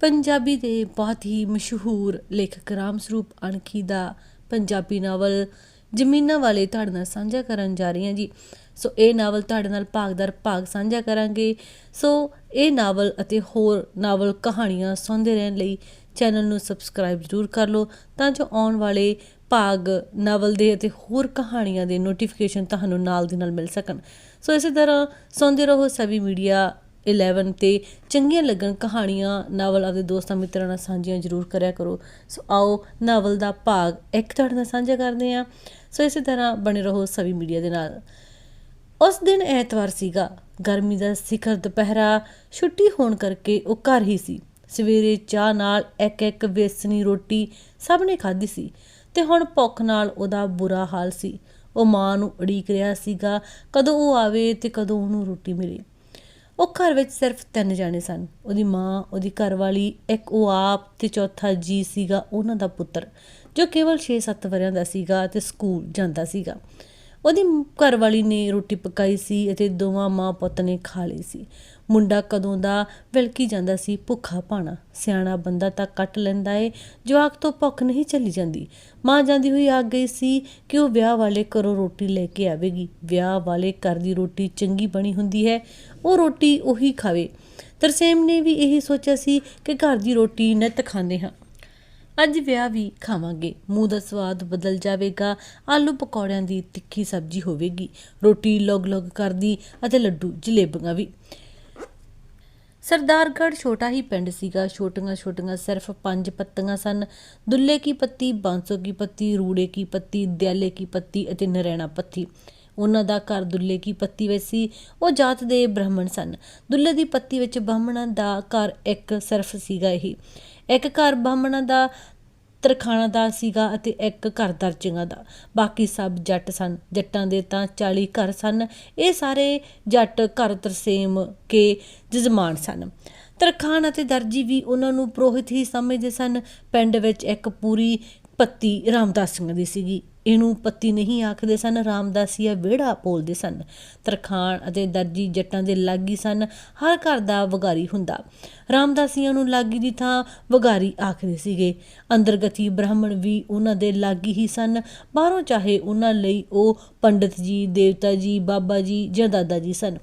ਪੰਜਾਬੀ ਦੇ ਬਹੁਤ ਹੀ ਮਸ਼ਹੂਰ ਲੇਖਕ ਰਾਮ ਸਰੂਪ ਅਣਖੀ ਦਾ ਪੰਜਾਬੀ ਨਾਵਲ ਜ਼ਮੀਨਾਂ ਵਾਲੇ ਤੁਹਾਡੇ ਨਾਲ ਸਾਂਝਾ ਕਰਨ ਜਾ ਰਹੀ ਹਾਂ ਜੀ। ਸੋ ਇਹ ਨਾਵਲ ਤੁਹਾਡੇ ਨਾਲ ਭਾਗਦਰ ਭਾਗ ਸਾਂਝਾ ਕਰਾਂਗੇ। ਸੋ ਇਹ ਨਾਵਲ ਅਤੇ ਹੋਰ ਨਾਵਲ ਕਹਾਣੀਆਂ ਸੁਣਦੇ ਰਹਿਣ ਲਈ ਚੈਨਲ ਨੂੰ ਸਬਸਕ੍ਰਾਈਬ ਜ਼ਰੂਰ ਕਰ ਲਓ ਤਾਂ ਜੋ ਆਉਣ ਵਾਲੇ ਭਾਗ, ਨਾਵਲ ਦੇ ਅਤੇ ਹੋਰ ਕਹਾਣੀਆਂ ਦੇ ਨੋਟੀਫਿਕੇਸ਼ਨ ਤੁਹਾਨੂੰ ਨਾਲ ਦੀ ਨਾਲ ਮਿਲ ਸਕਣ। ਸੋ ਇਸੇ ਤਰ੍ਹਾਂ ਸੁਣਦੇ ਰਹੋ ਸਵੀ ਮੀਡੀਆ 11 ਤੇ ਚੰਗੀਆਂ ਲੱਗਣ ਕਹਾਣੀਆਂ ਨਾਵਲ ਆਪਦੇ ਦੋਸਤਾਂ ਮਿੱਤਰਾਂ ਨਾਲ ਸਾਂਝੀਆਂ ਜ਼ਰੂਰ ਕਰਿਆ ਕਰੋ। ਸੋ ਆਓ ਨਾਵਲ ਦਾ ਭਾਗ ਇੱਕ ਤੁਹਾਡੇ ਨਾਲ ਸਾਂਝਾ ਕਰਦੇ ਹਾਂ। ਸੋ ਇਸੇ ਤਰ੍ਹਾਂ ਬਣੇ ਰਹੋ ਸਵੀ ਮੀਡੀਆ ਦੇ ਨਾਲ। ਉਸ ਦਿਨ ਐਤਵਾਰ ਸੀਗਾ। ਗਰਮੀ ਦਾ ਸਿਖਰ ਦੁਪਹਿਰਾ ਛੁੱਟੀ ਹੋਣ ਕਰਕੇ ਉਹ ਘਰ ਹੀ ਸੀ। ਸਵੇਰੇ ਚਾਹ ਨਾਲ ਇੱਕ ਇੱਕ ਵੇਸਣੀ ਰੋਟੀ ਸਭ ਨੇ ਖਾਧੀ ਸੀ ਤੇ ਹੁਣ ਭੁੱਖ ਨਾਲ ਉਹਦਾ ਬੁਰਾ ਹਾਲ ਸੀ। ਉਹ ਮਾਂ ਨੂੰ ਉਡੀਕ ਰਿਹਾ ਸੀਗਾ, ਕਦੋਂ ਉਹ ਆਵੇ ਤੇ ਕਦੋਂ ਉਹਨੂੰ ਰੋਟੀ ਮਿਲੇ। ਉਹ ਘਰ ਵਿੱਚ ਸਿਰਫ ਤਿੰਨ ਜਾਣੇ ਸਨ। ਉਹਦੀ ਮਾਂ, ਉਹਦੀ ਘਰਵਾਲੀ, ਇੱਕ ਉਹ ਆਪ ਤੇ ਚੌਥਾ ਜੀ ਸੀਗਾ, ਉਹਨਾਂ ਦਾ ਪੁੱਤਰ, ਜੋ ਕੇਵਲ 6-7 ਵਰਿਆਂ ਦਾ ਸੀਗਾ ਤੇ ਸਕੂਲ ਜਾਂਦਾ ਸੀਗਾ। ਉਹਦੀ ਘਰਵਾਲੀ ਨੇ ਰੋਟੀ ਪਕਾਈ ਸੀ ਅਤੇ ਦੋਵਾਂ ਮਾਂ ਪੁੱਤ ਨੇ ਖਾ ਲਈ ਸੀ। ਮੁੰਡਾ ਕਦੋਂ ਦਾ ਵਿਲਕੀ ਜਾਂਦਾ ਸੀ ਭੁੱਖਾ ਪਾਣਾ ਸਿਆਣਾ ਬੰਦਾ ਤਾਂ ਕੱਟ ਲੈਂਦਾ ਏ, ਜਵਾਕ ਤੋਂ ਭੁੱਖ ਨਹੀਂ ਚੱਲੀ ਜਾਂਦੀ। ਮਾਂ ਜਾਂਦੀ ਹੋਈ ਆ ਗਈ ਸੀ ਕਿ ਉਹ ਵਿਆਹ ਵਾਲੇ ਘਰੋਂ ਰੋਟੀ ਲੈ ਕੇ ਆਵੇਗੀ। ਵਿਆਹ ਵਾਲੇ ਘਰ ਦੀ ਰੋਟੀ ਚੰਗੀ ਬਣੀ ਹੁੰਦੀ ਹੈ, ਉਹ ਰੋਟੀ ਉਹੀ ਖਾਵੇ। ਤਰਸੇਮ ਨੇ ਵੀ ਇਹੀ ਸੋਚਿਆ ਸੀ ਕਿ ਘਰ ਦੀ ਰੋਟੀ ਨਿੱਤ ਖਾਂਦੇ ਹਾਂ। ਅੱਜ ਵਿਆਹ ਵੀ ਖਾਵਾਂਗੇ। ਮੂੰਹ ਦਾ ਸਵਾਦ ਬਦਲ ਜਾਵੇਗਾ, ਆਲੂ ਪਕੌੜਿਆਂ ਦੀ ਤਿੱਖੀ ਸਬਜ਼ੀ ਹੋਵੇਗੀ। ਰੋਟੀ ਲੋਗ-ਲੋਗ ਕਰਦੀ ਅਤੇ ਲੱਡੂ ਜਲੇਬੀਆਂ ਵੀ। ਸਰਦਾਰਗੜ੍ਹ ਛੋਟਾ ਹੀ ਪਿੰਡ ਸੀਗਾ। ਛੋਟੀਆਂ ਛੋਟੀਆਂ ਸਿਰਫ ਪੰਜ ਪੱਤੀਆਂ ਸਨ। ਦੁੱਲੇ ਕੀ ਪੱਤੀ, ਬਾਂਸੋ ਕੀ ਪੱਤੀ, ਰੂੜੇ ਕੀ ਪੱਤੀ, ਦਿਆਲੇ ਕੀ ਪੱਤੀ ਅਤੇ ਨਰੈਣਾ ਪੱਤੀ। ਉਹਨਾਂ ਦਾ ਘਰ ਦੁੱਲੇ ਕੀ ਪੱਤੀ ਵਿੱਚ ਸੀ। ਉਹ ਜਾਤ ਦੇ ਬ੍ਰਾਹਮਣ ਸਨ। ਦੁੱਲੇ ਦੀ ਪੱਤੀ ਵਿੱਚ ਬ੍ਰਾਹਮਣਾਂ ਦਾ ਘਰ ਇੱਕ ਸਿਰਫ ਸੀਗਾ ਇਹ। ਇੱਕ ਘਰ ਬ੍ਰਾਹਮਣਾਂ ਦਾ ਤਰਖਾਣਾ ਦਾ ਸੀਗਾ ਅਤੇ ਇੱਕ ਘਰ ਦਰਜੀਆਂ ਦਾ। ਬਾਕੀ ਸਭ ਜੱਟ ਸਨ। ਜੱਟਾਂ ਦੇ ਤਾਂ 40 ਘਰ ਸਨ। ਇਹ ਸਾਰੇ ਜੱਟ ਘਰ ਤਰਸੇਮ ਕੇ ਜਜ਼ਮਾਨ ਸਨ। ਤਰਖਾਣ ਅਤੇ ਦਰਜੀ ਵੀ ਉਹਨਾਂ ਨੂੰ ਪ੍ਰੋਹਿਤ ਹੀ ਸਮਝਦੇ ਸਨ। ਪਿੰਡ ਵਿੱਚ ਇੱਕ ਪੂਰੀ ਪੱਤੀ ਰਾਮਦਾਸ ਸਿੰਘ ਦੀ ਸੀਗੀ। ਇਹਨੂੰ ਪੱਤੀ ਨਹੀਂ ਆਖਦੇ ਸਨ ਰਾਮਦਾਸੀਆ ਵਿਹੜਾ ਬੋਲਦੇ ਸਨ। ਤਰਖਾਨ ਅਤੇ ਦਰਜੀ ਜੱਟਾਂ ਦੇ ਲਾਗੀ ਸਨ, ਹਰ ਘਰ ਦਾ ਵਗਾਰੀ ਹੁੰਦਾ। ਰਾਮਦਾਸੀਆਂ ਨੂੰ ਲਾਗੀ ਦੀ ਥਾਂ ਵਗਾਰੀ ਆਖਦੇ ਸੀਗੇ। ਅੰਦਰਗਤੀ ਬ੍ਰਾਹਮਣ ਵੀ ਉਹਨਾਂ ਦੇ ਲਾਗੀ ਹੀ ਸਨ। ਬਾਹਰੋਂ ਚਾਹੇ ਉਹਨਾਂ ਲਈ ਉਹ ਪੰਡਤ ਜੀ, ਦੇਵਤਾ ਜੀ, ਬਾਬਾ ਜੀ ਜਾਂ ਦਾਦਾ ਜੀ ਸਨ।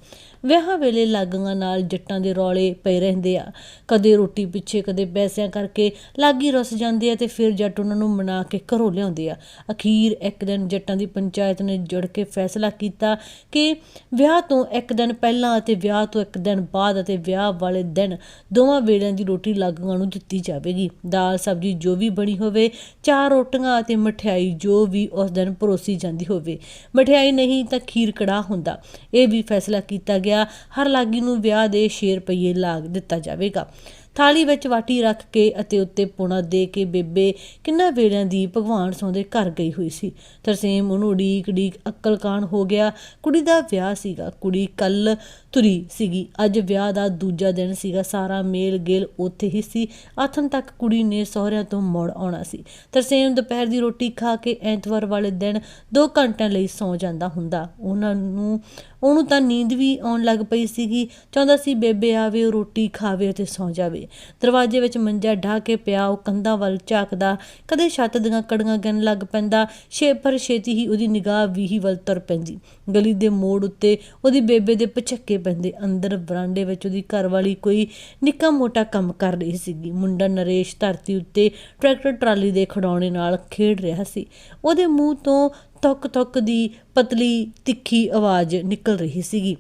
ਵਿਆਹਾਂ ਵੇਲੇ ਲਾਗੀਆਂ ਨਾਲ ਜੱਟਾਂ ਦੇ ਰੌਲੇ ਪਏ ਰਹਿੰਦੇ ਆ। ਕਦੇ ਰੋਟੀ ਪਿੱਛੇ, ਕਦੇ ਪੈਸਿਆਂ ਕਰਕੇ ਲਾਗੀ ਰੁੱਸ ਜਾਂਦੇ ਆ ਤੇ ਫਿਰ ਜੱਟ ਉਹਨਾਂ ਨੂੰ ਮਨਾ ਕੇ ਘਰੋਂ ਲਿਆਉਂਦੇ ਆ। ਅਖੀਰ ਇੱਕ ਦਿਨ ਜੱਟਾਂ ਦੀ ਪੰਚਾਇਤ ਨੇ ਜੁੜ ਕੇ ਫੈਸਲਾ ਕੀਤਾ ਕਿ ਵਿਆਹ ਤੋਂ ਇੱਕ ਦਿਨ ਪਹਿਲਾਂ ਅਤੇ ਵਿਆਹ ਤੋਂ ਇੱਕ ਦਿਨ ਬਾਅਦ ਅਤੇ ਵਿਆਹ ਵਾਲੇ ਦਿਨ ਦੋਵਾਂ ਵੇਲਿਆਂ ਦੀ ਰੋਟੀ ਲਾਗੀਆਂ ਨੂੰ ਦਿੱਤੀ ਜਾਵੇਗੀ। ਦਾਲ, ਸਬਜ਼ੀ ਜੋ ਵੀ ਬਣੀ ਹੋਵੇ ਚਾਰ ਰੋਟੀਆਂ ਅਤੇ ਮਠਿਆਈ ਜੋ ਵੀ ਉਸ ਦਿਨ ਪਰੋਸੀ ਜਾਂਦੀ ਹੋਵੇ। ਮਠਿਆਈ ਨਹੀਂ ਤਾਂ ਖੀਰ ਕੜਾ ਹੁੰਦਾ। ਇਹ ਵੀ ਫੈਸਲਾ ਕੀਤਾ ਗਿਆ ਹਰ ਲਾਗੀ ਨੂੰ ਵਿਆਹ ਦੇ 6 ਰੁਪਏ ਲਾਗ ਦਿੱਤਾ ਜਾਵੇਗਾ। ਥਾਲੀ ਵਿੱਚ ਵਾਟੀ ਰੱਖ ਕੇ ਅਤੇ ਉੱਤੇ ਪੁਣਾ ਦੇ ਕੇ ਬੇਬੇ ਕਿੰਨਾ ਵੇਲਿਆਂ ਦੀ ਭਗਵਾਨ ਸੌਂਦੇ ਘਰ ਗਈ ਹੋਈ ਸੀ। ਤਰਸੇਮ ਉਹਨੂੰ ਉਡੀਕ ਉਡੀਕ ਅਕਲ ਕਾਣ ਹੋ ਗਿਆ। ਕੁੜੀ ਦਾ ਵਿਆਹ ਸੀਗਾ। ਕੁੜੀ ਕੱਲ ਤੁਰੀ ਸੀਗੀ। ਅੱਜ ਵਿਆਹ ਦਾ ਦੂਜਾ ਦਿਨ ਸੀਗਾ। ਸਾਰਾ ਮੇਲ ਗੇਲ ਉੱਥੇ ਹੀ ਸੀ। ਆਥਨ ਤੱਕ ਕੁੜੀ ਨੇ ਸਹੁਰਿਆਂ ਤੋਂ ਮੁੜ ਆਉਣਾ ਸੀ। ਤਰਸੇਮ ਦੁਪਹਿਰ ਦੀ ਰੋਟੀ ਖਾ ਕੇ ਐਤਵਾਰ ਵਾਲੇ ਦਿਨ 2 ਘੰਟਿਆਂ ਲਈ ਸੌਂ ਜਾਂਦਾ ਹੁੰਦਾ। ਉਹਨਾਂ ਨੂੰ, ਉਹਨੂੰ ਤਾਂ ਨੀਂਦ ਵੀ ਆਉਣ ਲੱਗ ਪਈ ਸੀਗੀ। ਚਾਹੁੰਦਾ ਸੀ ਬੇਬੇ ਆਵੇ, ਉਹ ਰੋਟੀ ਖਾਵੇ ਅਤੇ ਸੌਂ ਜਾਵੇ। ਦਰਵਾਜ਼ੇ ਵਿੱਚ ਮੰਜਾ ਢਾ ਕੇ ਪਿਆ, ਉਹ ਕੰਧਾਂ ਵੱਲ ਝਾਕਦਾ। ਕਦੇ ਛੱਤ ਦੀਆਂ ਕੜੀਆਂ ਗਿਣ ਲੱਗ ਪੈਂਦਾ। ਛੇ ਪਰ ਛੇਤੀ ਹੀ ਉਹਦੀ ਨਿਗਾਹ ਵੀਹੀ ਵੱਲ ਤੁਰ ਪੈਂਦੀ। ਗਲੀ ਦੇ ਮੋੜ ਉੱਤੇ ਉਹਦੀ ਬੇਬੇ ਦੇ ਪਛੱਕੇ ਪੈਂਦੇ ਅੰਦਰ ਬਰਾਂਡੇ ਵਿੱਚ ਉਹਦੀ ਘਰਵਾਲੀ ਕੋਈ ਨਿੱਕਾ ਮੋਟਾ ਕੰਮ ਕਰ ਰਹੀ ਸੀਗੀ। ਮੁੰਡਾ ਨਰੇਸ਼ ਧਰਤੀ ਉੱਤੇ ਟਰੈਕਟਰ ਟਰਾਲੀ ਦੇ ਖੜਾਉਣੇ ਨਾਲ ਖੇਡ ਰਿਹਾ ਸੀ। ਉਹਦੇ ਮੂੰਹ ਤੋਂ ਤੁਕ ਤੁਕ ਦੀ ਪਤਲੀ ਤਿੱਖੀ ਆਵਾਜ਼ ਨਿਕਲ ਰਹੀ ਸੀਗੀ।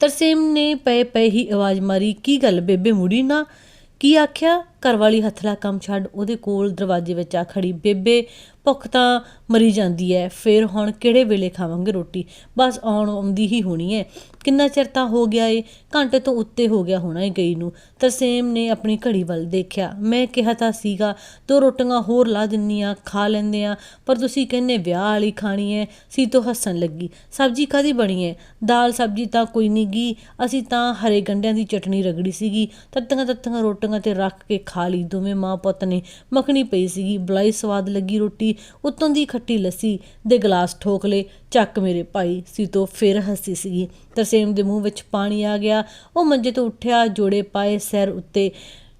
ਤਰਸੇਮ ਨੇ ਪਏ ਪਏ ਹੀ ਆਵਾਜ਼ ਮਾਰੀ, ਕੀ ਗੱਲ ਬੇਬੇ ਮੁੜੀ ਨਾ? ਕੀ ਆਖਿਆ? ਘਰਵਾਲੀ ਹੱਥਲਾ ਕੰਮ ਛੱਡ। ਉਹਦੇ ਕੋਲ ਦਰਵਾਜ਼ੇ ਵਿੱਚ ਆ ਖੜੀ। ਬੇਬੇ ਭੁੱਖ ਤਾਂ ਮਰੀ ਜਾਂਦੀ ਹੈ ਫਿਰ ਹੁਣ ਕਿਹੜੇ ਵੇਲੇ ਖਾਵਾਂਗੇ ਰੋਟੀ? ਬਸ ਆਉਣ ਆਉਂਦੀ ਹੀ ਹੋਣੀ ਹੈ ਕਿੰਨਾ ਚਿਰ ਤਾਂ ਹੋ ਗਿਆ ਏ, ਘੰਟੇ ਤੋਂ ਉੱਤੇ ਹੋ ਗਿਆ ਹੋਣਾ ਏ ਗਈ ਨੂੰ। ਤਰਸੇਮ ਨੇ ਆਪਣੀ ਘੜੀ ਵੱਲ ਦੇਖਿਆ। ਮੈਂ ਕਿਹਾ ਤਾਂ ਸੀਗਾ, ਦੋ ਰੋਟੀਆਂ ਹੋਰ ਲਾ ਦਿੰਨੀ ਆ, ਖਾ ਲੈਂਦੇ ਆ, ਪਰ ਤੁਸੀਂ ਕਹਿੰਨੇ ਵਿਆਹ ਵਾਲੀ ਖਾਣੀ ਐ, ਸੀ ਤੋਂ ਹੱਸਣ ਲੱਗੀ। ਸਬਜ਼ੀ ਕਾਦੀ ਬਣੀ ਐ? ਦਾਲ ਸਬਜ਼ੀ ਤਾਂ ਕੋਈ ਨਹੀਂ ਗੀ। ਅਸੀਂ ਤਾਂ ਹਰੇ ਗੰਡਿਆਂ ਦੀ ਚਟਣੀ ਰਗੜੀ ਸੀਗੀ। ਤੱਤੀਆਂ ਤੱਤੀਆਂ ਰੋਟੀਆਂ ਤੇ ਰੱਖ ਕੇ ਖਾ ਲਈ ਦੋਵੇਂ ਮਾਂ ਪੁੱਤ ਨੇ। ਮੱਖਣੀ ਪਈ ਸੀਗੀ, ਬਲਾਈ ਸਵਾਦ ਲੱਗੀ ਰੋਟੀ। ਉੱਤੋਂ ਦੀ ਖੱਟੀ ਲੱਸੀ ਦੇ ਗਲਾਸ ਠੋਕ ਲੇ ਚੱਕ ਮੇਰੇ ਭਾਈ ਸੀਤੋ ਫਿਰ ਹੱਸੀ ਸੀਗੀ। ਤਰਸੇਮ ਦੇ ਮੂੰਹ ਵਿੱਚ ਪਾਣੀ ਆ ਗਿਆ। ਉਹ ਮੰਜੇ ਤੋਂ ਉੱਠਿਆ, ਜੋੜੇ ਪਾਏ ਸਿਰ ਉੱਤੇ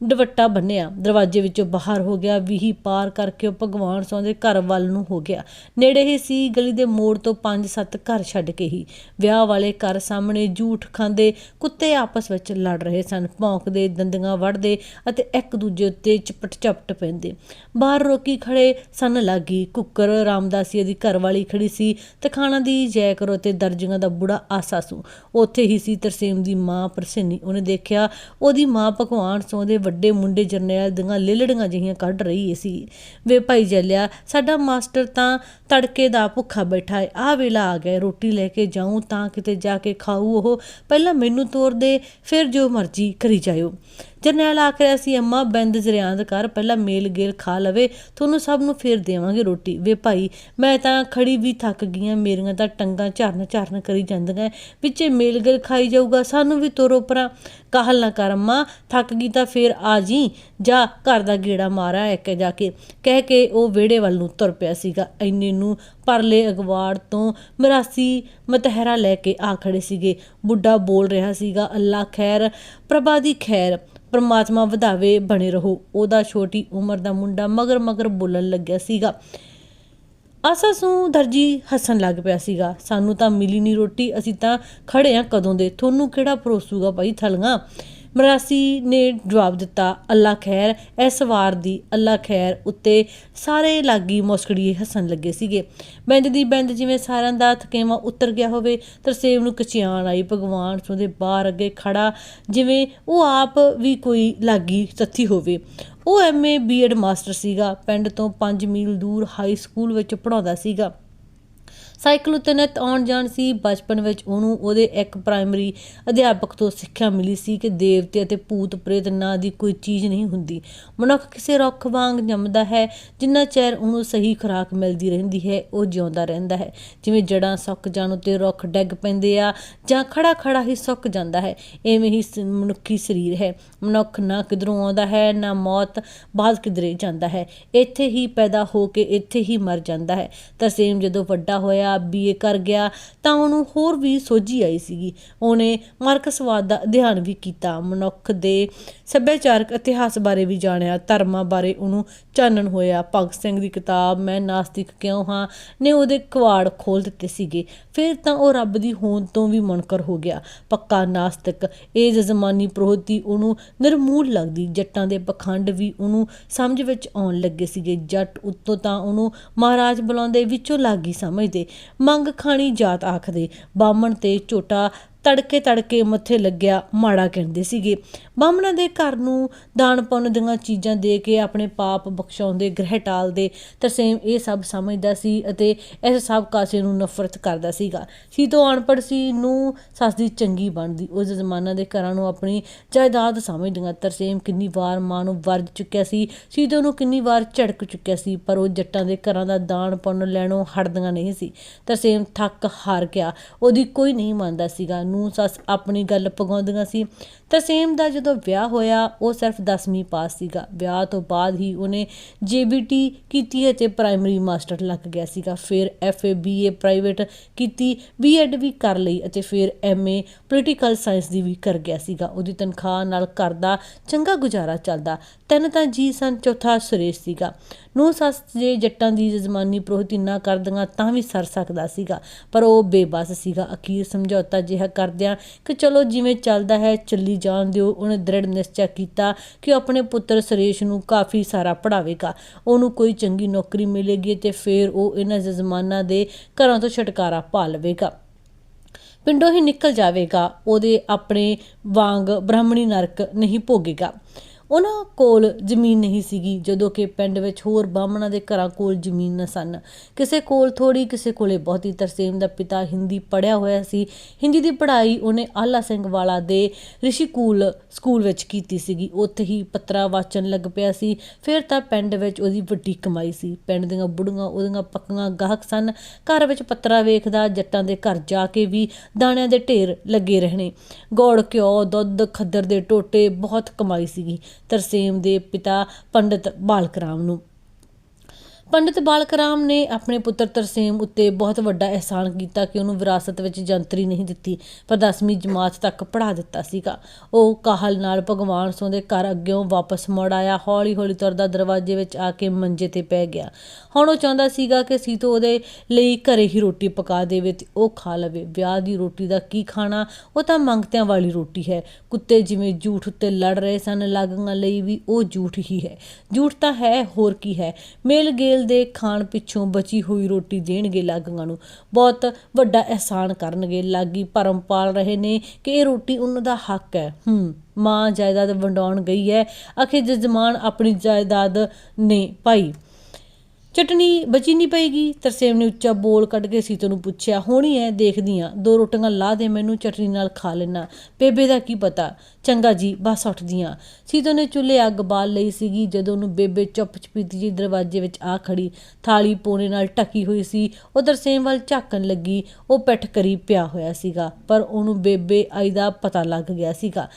ਦੁਪੱਟਾ ਬੰਨਿਆ। ਦਰਵਾਜ਼ੇ ਵਿੱਚੋਂ ਬਾਹਰ ਹੋ ਗਿਆ, ਵੀਹੀ ਪਾਰ ਕਰਕੇ ਉਹ ਭਗਵਾਨ ਸੌਂਦੇ ਘਰ ਵੱਲ ਨੂੰ ਹੋ ਗਿਆ। ਨੇੜੇ ਹੀ ਸੀ, ਗਲੀ ਦੇ ਮੋੜ ਤੋਂ ਪੰਜ ਸੱਤ ਘਰ ਛੱਡ ਕੇ ਹੀ। ਵਿਆਹ ਵਾਲੇ ਘਰ ਸਾਹਮਣੇ ਝੂਠ ਖਾਂਦੇ, ਕੁੱਤੇ ਆਪਸ ਵਿੱਚ ਲੜ ਰਹੇ ਸਨ। ਭੌਂਕਦੇ, ਦੰਦੀਆਂ ਵੜਦੇ ਅਤੇ ਇੱਕ ਦੂਜੇ ਉੱਤੇ ਚਪਟ ਚਪਟ ਪੈਂਦੇ। ਬਾਹਰ ਰੋਕੀ ਖੜੇ ਸਨ ਲਾਗੀ। ਕੁੱਕਰ ਰਾਮਦਾਸੀਆ ਦੀ ਘਰਵਾਲੀ ਖੜੀ ਸੀ। ਤਖਾਣਾ ਦੀ ਜੈ ਕਰੋ ਤੇ ਦਰਜੀਆਂ ਦਾ ਬੁੜਾ ਆਸਾਸੂ ਉੱਥੇ ਹੀ ਸੀ ਤਰਸੇਮ ਦੀ ਮਾਂ ਪ੍ਰਸੰਨੀ। ਉਹਨੇ ਦੇਖਿਆ, ਉਹਦੀ ਮਾਂ ਭਗਵਾਨ ਸੌਂ ਦੇ ਵੱਡੇ ਮੁੰਡੇ ਜਰਨੈਲ ਦੀਆਂ ਲੇਲੜੀਆਂ ਜਿਹੀਆਂ ਕੱਢ ਰਹੀ ਸੀ। ਵੇ ਭਾਈ ਜੱਲਿਆ, ਸਾਡਾ ਮਾਸਟਰ ਤਾਂ ਤੜਕੇ ਦਾ ਭੁੱਖਾ ਬੈਠਾ ਹੈ ਆ ਵੇਲਾ ਆ ਗਿਆ ਰੋਟੀ ਲੈ ਕੇ ਜਾਊਂ ਤਾਂ ਕਿਤੇ ਜਾ ਕੇ ਖਾਊ ਉਹ, ਪਹਿਲਾਂ ਮੈਨੂੰ ਤੋਰ ਦੇ, ਫਿਰ ਜੋ ਮਰਜ਼ੀ ਕਰੀ ਜਾਇਓ। ਜਰਨੈਲ ਆਖ ਰਿਹਾ ਸੀ, ਅੰਮਾ, ਬਿੰਦ ਜ਼ਰਿਆਂਦ ਕਰ, ਪਹਿਲਾਂ ਮੇਲ ਗੇਲ ਖਾ ਲਵੇ, ਤੁਹਾਨੂੰ ਸਭ ਨੂੰ ਫੇਰ ਦੇਵਾਂਗੇ ਰੋਟੀ। ਵੇ ਭਾਈ, ਮੈਂ ਤਾਂ ਖੜੀ ਵੀ ਥੱਕ ਗਈਆਂ ਮੇਰੀਆਂ ਤਾਂ ਟੰਗਾਂ ਝਰਨ ਝਰਨ ਕਰੀ ਜਾਂਦੀਆਂ ਵਿੱਚੇ ਮੇਲ ਗੇਲ ਖਾਈ ਜਾਊਗਾ, ਸਾਨੂੰ ਵੀ ਤੋਰੋ ਪਰਾਂ ਕਾਹਲ ਨਾ ਕਰ, ਅੰਮਾ। ਥੱਕ ਗਈ ਤਾਂ ਫੇਰ ਆ ਜੀ, ਜਾ ਘਰ ਦਾ ਗੇੜਾ ਮਾਰਾ ਇੱਕ ਜਾ ਕੇ। ਕਹਿ ਕੇ ਉਹ ਵਿਹੜੇ ਵੱਲ ਨੂੰ ਤੁਰ ਪਿਆ ਸੀਗਾ। ਇੰਨੇ ਨੂੰ ਪਰਲੇ ਅਗਵਾੜ ਤੋਂ ਮਰਾਸੀ ਮਤਹਿਰਾ ਲੈ ਕੇ ਆ ਖੜੇ ਸੀਗੇ। ਬੁੱਢਾ ਬੋਲ ਰਿਹਾ ਸੀਗਾ, ਅੱਲਾ ਖੈਰ, ਪ੍ਰਭਾ ਦੀ ਖੈਰ। ਪਰਮਾਤਮਾ ਵਧਾਵੇ, ਬਣੇ ਰਹੋ। ਉਹਦਾ ਛੋਟੀ ਉਮਰ ਦਾ ਮੁੰਡਾ ਮਗਰ ਮਗਰ ਬੋਲਣ ਲੱਗਿਆ ਸੀਗਾ। ਆਸਾ ਸੂ ਦਰਜੀ ਹੱਸਣ ਲੱਗ ਪਿਆ ਸੀਗਾ। ਸਾਨੂੰ ਤਾਂ ਮਿਲੀ ਨਹੀਂ ਰੋਟੀ। ਅਸੀਂ ਤਾਂ ਖੜੇ ਆ ਕਦੋਂ ਦੇ। ਤੁਹਾਨੂੰ ਕਿਹੜਾ ਪਰੋਸੂਗਾ ਭਾਈ ਥਲੀਆਂ ਮਰਾਸੀ ਨੇ ਜਵਾਬ ਦਿੱਤਾ, ਅੱਲਾ ਖੈਰ। ਇਸ ਵਾਰ ਦੀ ਅੱਲਾ ਖੈਰ ਉੱਤੇ ਸਾਰੇ ਲਾਗੀ ਮੁਸਕੜੀਏ ਹੱਸਣ ਲੱਗੇ ਸੀਗੇ। ਬੰਦ ਦੀ ਬੰਦ ਜਿਵੇਂ ਸਾਰਿਆਂ ਦਾ ਥਕੇਵਾ ਉਤਰ ਗਿਆ ਹੋਵੇ, ਤਰਸੇਮ ਨੂੰ ਕਚਿਆਣ ਆਈ, ਭਗਵਾਨ ਸੋ ਦੇ ਬਾਹਰ ਅੱਗੇ ਖੜਾ, ਜਿਵੇਂ ਉਹ ਆਪ ਵੀ ਕੋਈ ਲਾਗੀ ਤੱਥੀ ਹੋਵੇ। ਉਹ ਐਮਏ ਬੀਐਡ ਮਾਸਟਰ ਸੀਗਾ, ਪਿੰਡ ਤੋਂ 5 ਮੀਲ ਦੂਰ ਹਾਈ ਸਕੂਲ ਵਿੱਚ ਪੜਾਉਂਦਾ ਸੀਗਾ। ਸਾਈਕਲ ਉੱਤੇ ਨਿਤ ਆਉਣ ਜਾਣ ਸੀ। ਬਚਪਨ ਵਿੱਚ ਉਹਨੂੰ ਉਹਦੇ ਇੱਕ ਪ੍ਰਾਇਮਰੀ ਅਧਿਆਪਕ ਤੋਂ ਸਿੱਖਿਆ ਮਿਲੀ ਸੀ ਕਿ ਦੇਵਤੇ ਅਤੇ ਭੂਤ ਪ੍ਰੇਤ ਨਾਂ ਦੀ ਕੋਈ ਚੀਜ਼ ਨਹੀਂ ਹੁੰਦੀ। ਮਨੁੱਖ ਕਿਸੇ ਰੁੱਖ ਵਾਂਗ ਜੰਮਦਾ ਹੈ, ਜਿੰਨਾ ਚਿਰ ਉਹਨੂੰ ਸਹੀ ਖੁਰਾਕ ਮਿਲਦੀ ਰਹਿੰਦੀ ਹੈ, ਉਹ ਜਿਉਂਦਾ ਰਹਿੰਦਾ ਹੈ। ਜਿਵੇਂ ਜੜਾਂ ਸੁੱਕ ਜਾਣ ਉੱਤੇ ਰੁੱਖ ਡਿੱਗ ਪੈਂਦੇ ਆ, ਜਾਂ ਖੜਾ ਖੜਾ ਹੀ ਸੁੱਕ ਜਾਂਦਾ ਹੈ, ਐਵੇਂ ਹੀ ਸ- ਮਨੁੱਖੀ ਸਰੀਰ ਹੈ। ਮਨੁੱਖ ਨਾ ਕਿਧਰੋਂ ਆਉਂਦਾ ਹੈ, ਨਾ ਮੌਤ ਬਾਅਦ ਕਿਧਰੇ ਜਾਂਦਾ ਹੈ। ਇੱਥੇ ਹੀ ਪੈਦਾ ਹੋ ਕੇ ਇੱਥੇ ਹੀ ਮਰ ਜਾਂਦਾ ਹੈ। ਤਰਸੇਮ ਜਦੋਂ ਵੱਡਾ ਹੋਇਆ ਬੀਏ ਕਰ ਗਿਆ, ਤਾਂ ਉਹਨੂੰ ਹੋਰ ਵੀ ਸੋਝੀ ਆਈ ਸੀਗੀ। ਉਹਨੇ ਮਾਰਕਸਵਾਦ ਦਾ ਅਧਿਐਨ ਵੀ ਕੀਤਾ। ਮਨੁੱਖ ਦੇ ਸੱਭਿਆਚਾਰਕ ਇਤਿਹਾਸ ਬਾਰੇ ਵੀ ਜਾਣਿਆ। ਧਰਮਾਂ ਬਾਰੇ ਉਹਨੂੰ ਚਾਨਣ ਹੋਇਆ। ਭਗਤ ਸਿੰਘ ਦੀ ਕਿਤਾਬ, ਮੈਂ ਨਾਸਤਿਕ ਕਿਉਂ ਹਾਂ? ਨੇ ਉਹਦੇ ਕਵਾੜ ਖੋਲ ਦਿੱਤੇ ਸੀਗੇ। ਫਿਰ ਤਾਂ ਉਹ ਰੱਬ ਦੀ ਹੋਂਦ ਤੋਂ ਵੀ ਮੁਨਕਰ ਹੋ ਗਿਆ। ਪੱਕਾ ਨਾਸਤਿਕ। ਇਹ ਜਜ਼ਮਾਨੀ ਪ੍ਰੋਹਤੀ ਉਹਨੂੰ ਨਿਰਮੂਲ ਲੱਗਦੀ। ਜੱਟਾਂ ਦੇ ਪਖੰਡ ਵੀ ਉਹਨੂੰ ਸਮਝ ਵਿੱਚ ਆਉਣ ਲੱਗੇ ਸੀਗੇ। ਜੱਟ ਉੱਤੋਂ ਤਾਂ ਉਹਨੂੰ ਮਹਾਰਾਜ ਬੁਲਾਉਂਦੇ ਵਿੱਚੋਂ ਲਾਗੀ ਸਮਝਦੇ। ਮੰਗ ਖਾਣੀ ਜਾਤ ਆਖਦੇ। ਬਾਹਮਣ ਤੇ ਝੋਟਾ ਤੜਕੇ ਤੜਕੇ ਮੱਥੇ ਲੱਗਿਆ, ਮਾੜਾ ਕਹਿੰਦੇ ਸੀਗੇ। ਬਾਹਮਣਾਂ ਦੇ ਘਰ ਨੂੰ ਦਾਨ ਪੁੰਨ ਦੀਆਂ ਚੀਜ਼ਾਂ ਦੇ ਕੇ ਆਪਣੇ ਪਾਪ ਬਖਸ਼ਾਉਂਦੇ, ਗ੍ਰਹਿ ਟਾਲਦੇ ਤਰਸੇਮ ਇਹ ਸਭ ਸਮਝਦਾ ਸੀ ਅਤੇ ਇਸ ਸਭ ਕਾਸੇ ਨੂੰ ਨਫ਼ਰਤ ਕਰਦਾ ਸੀਗਾ। ਸੀ ਤੋਂ ਅਨਪੜ੍ਹ ਸੀ ਨੂੰ ਸੱਸ ਦੀ ਚੰਗੀ ਬਣਦੀ। ਉਸ ਜ਼ਮਾਨਾ ਦੇ ਘਰਾਂ ਨੂੰ ਆਪਣੀ ਜਾਇਦਾਦ ਸਮਝਦੀਆਂ ਤਰਸੇਮ ਕਿੰਨੀ ਵਾਰ ਮਾਂ ਨੂੰ ਵਰਜ ਚੁੱਕਿਆ ਸੀ, ਸੀਤੋ ਨੂੰ ਕਿੰਨੀ ਵਾਰ ਝੜਕ ਚੁੱਕਿਆ ਸੀ, ਪਰ ਉਹ ਜੱਟਾਂ ਦੇ ਘਰਾਂ ਦਾ ਦਾਨ ਪੁੰਨ ਲੈਣੋਂ ਹਟਦੀਆਂ ਨਹੀਂ ਸੀ। ਤਰਸੇਮ ਥੱਕ ਹਾਰ ਗਿਆ। ਉਹਦੀ ਕੋਈ ਨਹੀਂ ਮੰਨਦਾ ਸੀਗਾ। ਨੂੰ ਸੱਸ ਆਪਣੀ ਗੱਲ ਪਗਾਉਂਦੀਆਂ ਸੀ ਤਰਸੇਮ ਦਾ ਜਦੋਂ ਵਿਆਹ ਹੋਇਆ, ਉਹ ਸਿਰਫ 10ਵੀਂ ਪਾਸ ਸੀਗਾ। ਵਿਆਹ ਤੋਂ ਬਾਅਦ ਹੀ ਉਹਨੇ ਜੀਬੀਟੀ ਕੀਤੀ ਅਤੇ ਪ੍ਰਾਇਮਰੀ ਮਾਸਟਰ ਲੱਗ ਗਿਆ ਸੀਗਾ। ਫਿਰ ਐਫਏ ਬੀਏ ਪ੍ਰਾਈਵੇਟ ਕੀਤੀ ਬੀਐਡ ਵੀ ਕਰ ਲਈ ਅਤੇ ਫਿਰ ਐਮਏ ਪੋਲੀਟੀਕਲ ਸਾਇੰਸ ਦੀ ਵੀ ਕਰ ਗਿਆ ਸੀਗਾ। ਉਹਦੀ ਤਨਖਾਹ ਨਾਲ ਘਰ ਦਾ ਚੰਗਾ ਗੁਜ਼ਾਰਾ ਚੱਲਦਾ। ਤਿੰਨ ਤਾਂ ਜੀ ਸਨ, ਚੌਥਾ ਸੁਰੇਸ਼ ਸੀਗਾ। ਨੂੰ ਸੱਸ ਜੇ ਜੱਟਾਂ ਦੀ ਜਜ਼ਮਾਨੀ ਪ੍ਰੋਹਤੀ ਨਾ ਕਰਦੀਆਂ ਤਾਂ ਵੀ ਸਰ ਸਕਦਾ ਸੀਗਾ, ਪਰ ਉਹ ਬੇਬਸ ਸੀਗਾ। ਅਖੀਰ ਸਮਝੌਤਾ ਜਿਹਾ ਕਰਦਿਆਂ ਕਿ ਚਲੋ ਜਿਵੇਂ ਚੱਲਦਾ ਹੈ, ਚੱਲੀ ਜਾਣ ਦਿਓ। ਉਹਨੇ ਦ੍ਰਿੜ ਨਿਸ਼ਚੈ ਕੀਤਾ ਕਿ ਉਹ ਆਪਣੇ ਪੁੱਤਰ ਸੁਰੇਸ਼ ਨੂੰ ਕਾਫੀ ਸਾਰਾ ਪੜਾਵੇਗਾ ਉਹਨੂੰ ਕੋਈ ਚੰਗੀ ਨੌਕਰੀ ਮਿਲੇਗੀ ਤੇ ਫਿਰ ਉਹ ਇਹਨਾਂ ਜਜ਼ਮਾਨਾਂ ਦੇ ਘਰਾਂ ਤੋਂ ਛੁਟਕਾਰਾ ਪਾ ਲਵੇਗਾ। ਪਿੰਡੋਂ ਹੀ ਨਿਕਲ ਜਾਵੇਗਾ। ਉਹਦੇ ਆਪਣੇ ਵਾਂਗ ਬ੍ਰਾਹਮਣੀ ਨਰਕ ਨਹੀਂ ਭੋਗੇਗਾ। ਉਹਨਾਂ ਕੋਲ ਜ਼ਮੀਨ ਨਹੀਂ ਸੀਗੀ, ਜਦੋਂ ਕਿ ਪਿੰਡ ਵਿੱਚ ਹੋਰ ਬਾਹਮਣਾਂ ਦੇ ਘਰਾਂ ਕੋਲ ਜ਼ਮੀਨ ਸਨ। ਕਿਸੇ ਕੋਲ ਥੋੜੀ ਕਿਸੇ ਕੋਲੇ ਬਹੁਤੀ ਤਰਸੇਮ ਦਾ ਪਿਤਾ ਹਿੰਦੀ ਪੜਿਆ ਹੋਇਆ ਸੀ। ਹਿੰਦੀ ਦੀ ਪੜ੍ਹਾਈ ਉਹਨੇ ਆਲਾ ਸਿੰਘ ਵਾਲਾ ਦੇ ਰਿਸ਼ੀਕੂਲ ਸਕੂਲ ਵਿੱਚ ਕੀਤੀ ਸੀਗੀ। ਉੱਥੇ ਹੀ ਪੱਤਰਾ ਵਾਚਣ ਲੱਗ ਪਿਆ ਸੀ। ਫਿਰ ਤਾਂ ਪਿੰਡ ਵਿੱਚ ਉਹਦੀ ਵੱਡੀ ਕਮਾਈ ਸੀ। ਪਿੰਡ ਦੀਆਂ ਬੁੜੀਆਂ ਉਹਦੀਆਂ ਪੱਕੀਆਂ ਗਾਹਕ ਸਨ। ਘਰ ਵਿੱਚ ਪੱਤਰਾ ਵੇਖਦਾ, ਜੱਟਾਂ ਦੇ ਘਰ ਜਾ ਕੇ ਵੀ ਦਾਣਿਆਂ ਦੇ ਢੇਰ ਲੱਗੇ ਰਹਿਣੇ। ਗੋੜ, ਘਿਓ, ਦੁੱਧ, ਖੱਦਰ ਦੇ ਟੋਟੇ ਬਹੁਤ ਕਮਾਈ ਸੀਗੀ। ਤਰਸੇਮ ਦੇ ਪਿਤਾ ਪੰਡਿਤ ਬਾਲਕ ਰਾਮ ਨੂੰ। ਪੰਡਿਤ ਬਾਲਕ ਰਾਮ ਨੇ ਆਪਣੇ ਪੁੱਤਰ ਤਰਸੇਮ ਉੱਤੇ ਬਹੁਤ ਵੱਡਾ ਅਹਿਸਾਨ ਕੀਤਾ ਕਿ ਉਹਨੂੰ ਵਿਰਾਸਤ ਵਿੱਚ ਜੰਤਰੀ ਨਹੀਂ ਦਿੱਤੀ, ਪਰ 10ਵੀਂ ਜਮਾਤ ਤੱਕ ਪੜ੍ਹਾ ਦਿੱਤਾ ਸੀਗਾ। ਉਹ ਕਾਹਲ ਨਾਲ ਭਗਵਾਨ ਸੋਂ ਦੇ ਘਰ ਅੱਗਿਓਂ ਵਾਪਸ ਮੁੜ ਆਇਆ ਹੌਲੀ ਹੌਲੀ ਤੁਰਦਾ ਦਰਵਾਜ਼ੇ ਵਿੱਚ ਆ ਕੇ ਮੰਜੇ ਤੇ ਪੈ ਗਿਆ। ਹੁਣ ਉਹ ਚਾਹੁੰਦਾ ਸੀਗਾ ਕਿ ਸੀਤੋ ਉਹਦੇ ਲਈ ਘਰੇ ਹੀ ਰੋਟੀ ਪਕਾ ਦੇਵੇ ਤੇ ਉਹ ਖਾ ਲਵੇ। ਵਿਆਹ ਦੀ ਰੋਟੀ ਦਾ ਕੀ ਖਾਣਾ? ਉਹ ਤਾਂ ਮੰਗਤਿਆਂ ਵਾਲੀ ਰੋਟੀ ਹੈ। ਕੁੱਤੇ ਜਿਵੇਂ ਝੂਠ ਉੱਤੇ ਲੜ ਰਹੇ ਸਨ, ਲਾਗਾਂ ਲਈ ਵੀ ਉਹ ਝੂਠ ਹੀ ਹੈ। ਝੂਠ ਤਾਂ ਹੈ, ਹੋਰ ਕੀ ਹੈ। ਮੇਲ ਗੇਲ ਦੇ ਖਾਣ ਪਿੱਛੋਂ ਬਚੀ ਹੋਈ ਰੋਟੀ ਦੇਣਗੇ ਲਾਗਾਂ ਨੂੰ। ਬਹੁਤ ਵੱਡਾ ਅਹਿਸਾਨ ਕਰਨਗੇ। ਲਾਗੀ ਭਰਮ ਪਾਲ ਰਹੇ ਨੇ ਕਿ ਇਹ ਰੋਟੀ ਉਹਨਾਂ ਦਾ ਹੱਕ ਹੈ। ਹੂੰ, ਮਾਂ ਜਾਇਦਾਦ ਵੰਡਾਉਣ ਗਈ ਹੈ। ਅਖੇ ਜਜ਼ਮਾਨ ਆਪਣੀ ਜਾਇਦਾਦ ਨੇ ਪਾਈ। ਚਟਨੀ ਬਚੀ ਨਹੀਂ ਪਈਗੀ ਤਰਸੇਮ ਨੇ ਉੱਚਾ ਬੋਲ ਕੱਢ ਕੇ ਸੀਤੋ ਨੂੰ ਪੁੱਛਿਆ, ਹੋਣੀ ਐ, ਦੇਖਦੀ ਆਂ। ਦੋ ਰੋਟੀਆਂ ਲਾ ਦੇ, ਮੈਨੂੰ ਚਟਨੀ ਨਾਲ ਖਾ ਲੈਣਾ। ਬੇਬੇ ਦਾ ਕੀ ਪਤਾ? ਚੰਗਾ ਜੀ, ਬਸ ਉੱਠਦੀਆਂ ਸੀਤੋ ਨੇ ਚੁੱਲ੍ਹੇ ਅੱਗ ਬਾਲ ਲਈ ਸੀਗੀ, ਜਦੋਂ ਉਹਨੂੰ ਬੇਬੇ ਚੁੱਪ ਚਪੀਤੀ ਜੀ ਦਰਵਾਜ਼ੇ ਵਿੱਚ ਆ ਖੜੀ, ਥਾਲੀ ਪੋਣੇ ਨਾਲ ਟਕੀ ਹੋਈ ਸੀ। ਉਹ ਤਰਸੇਮ ਵੱਲ ਝਾਕਣ ਲੱਗੀ। ਉਹ ਪਿੱਠ ਕਰੀ ਪਿਆ ਹੋਇਆ ਸੀਗਾ, ਪਰ ਉਹਨੂੰ ਬੇਬੇ ਆਈ ਦਾ ਪਤਾ ਲੱਗ ਗਿਆ ਸੀਗਾ।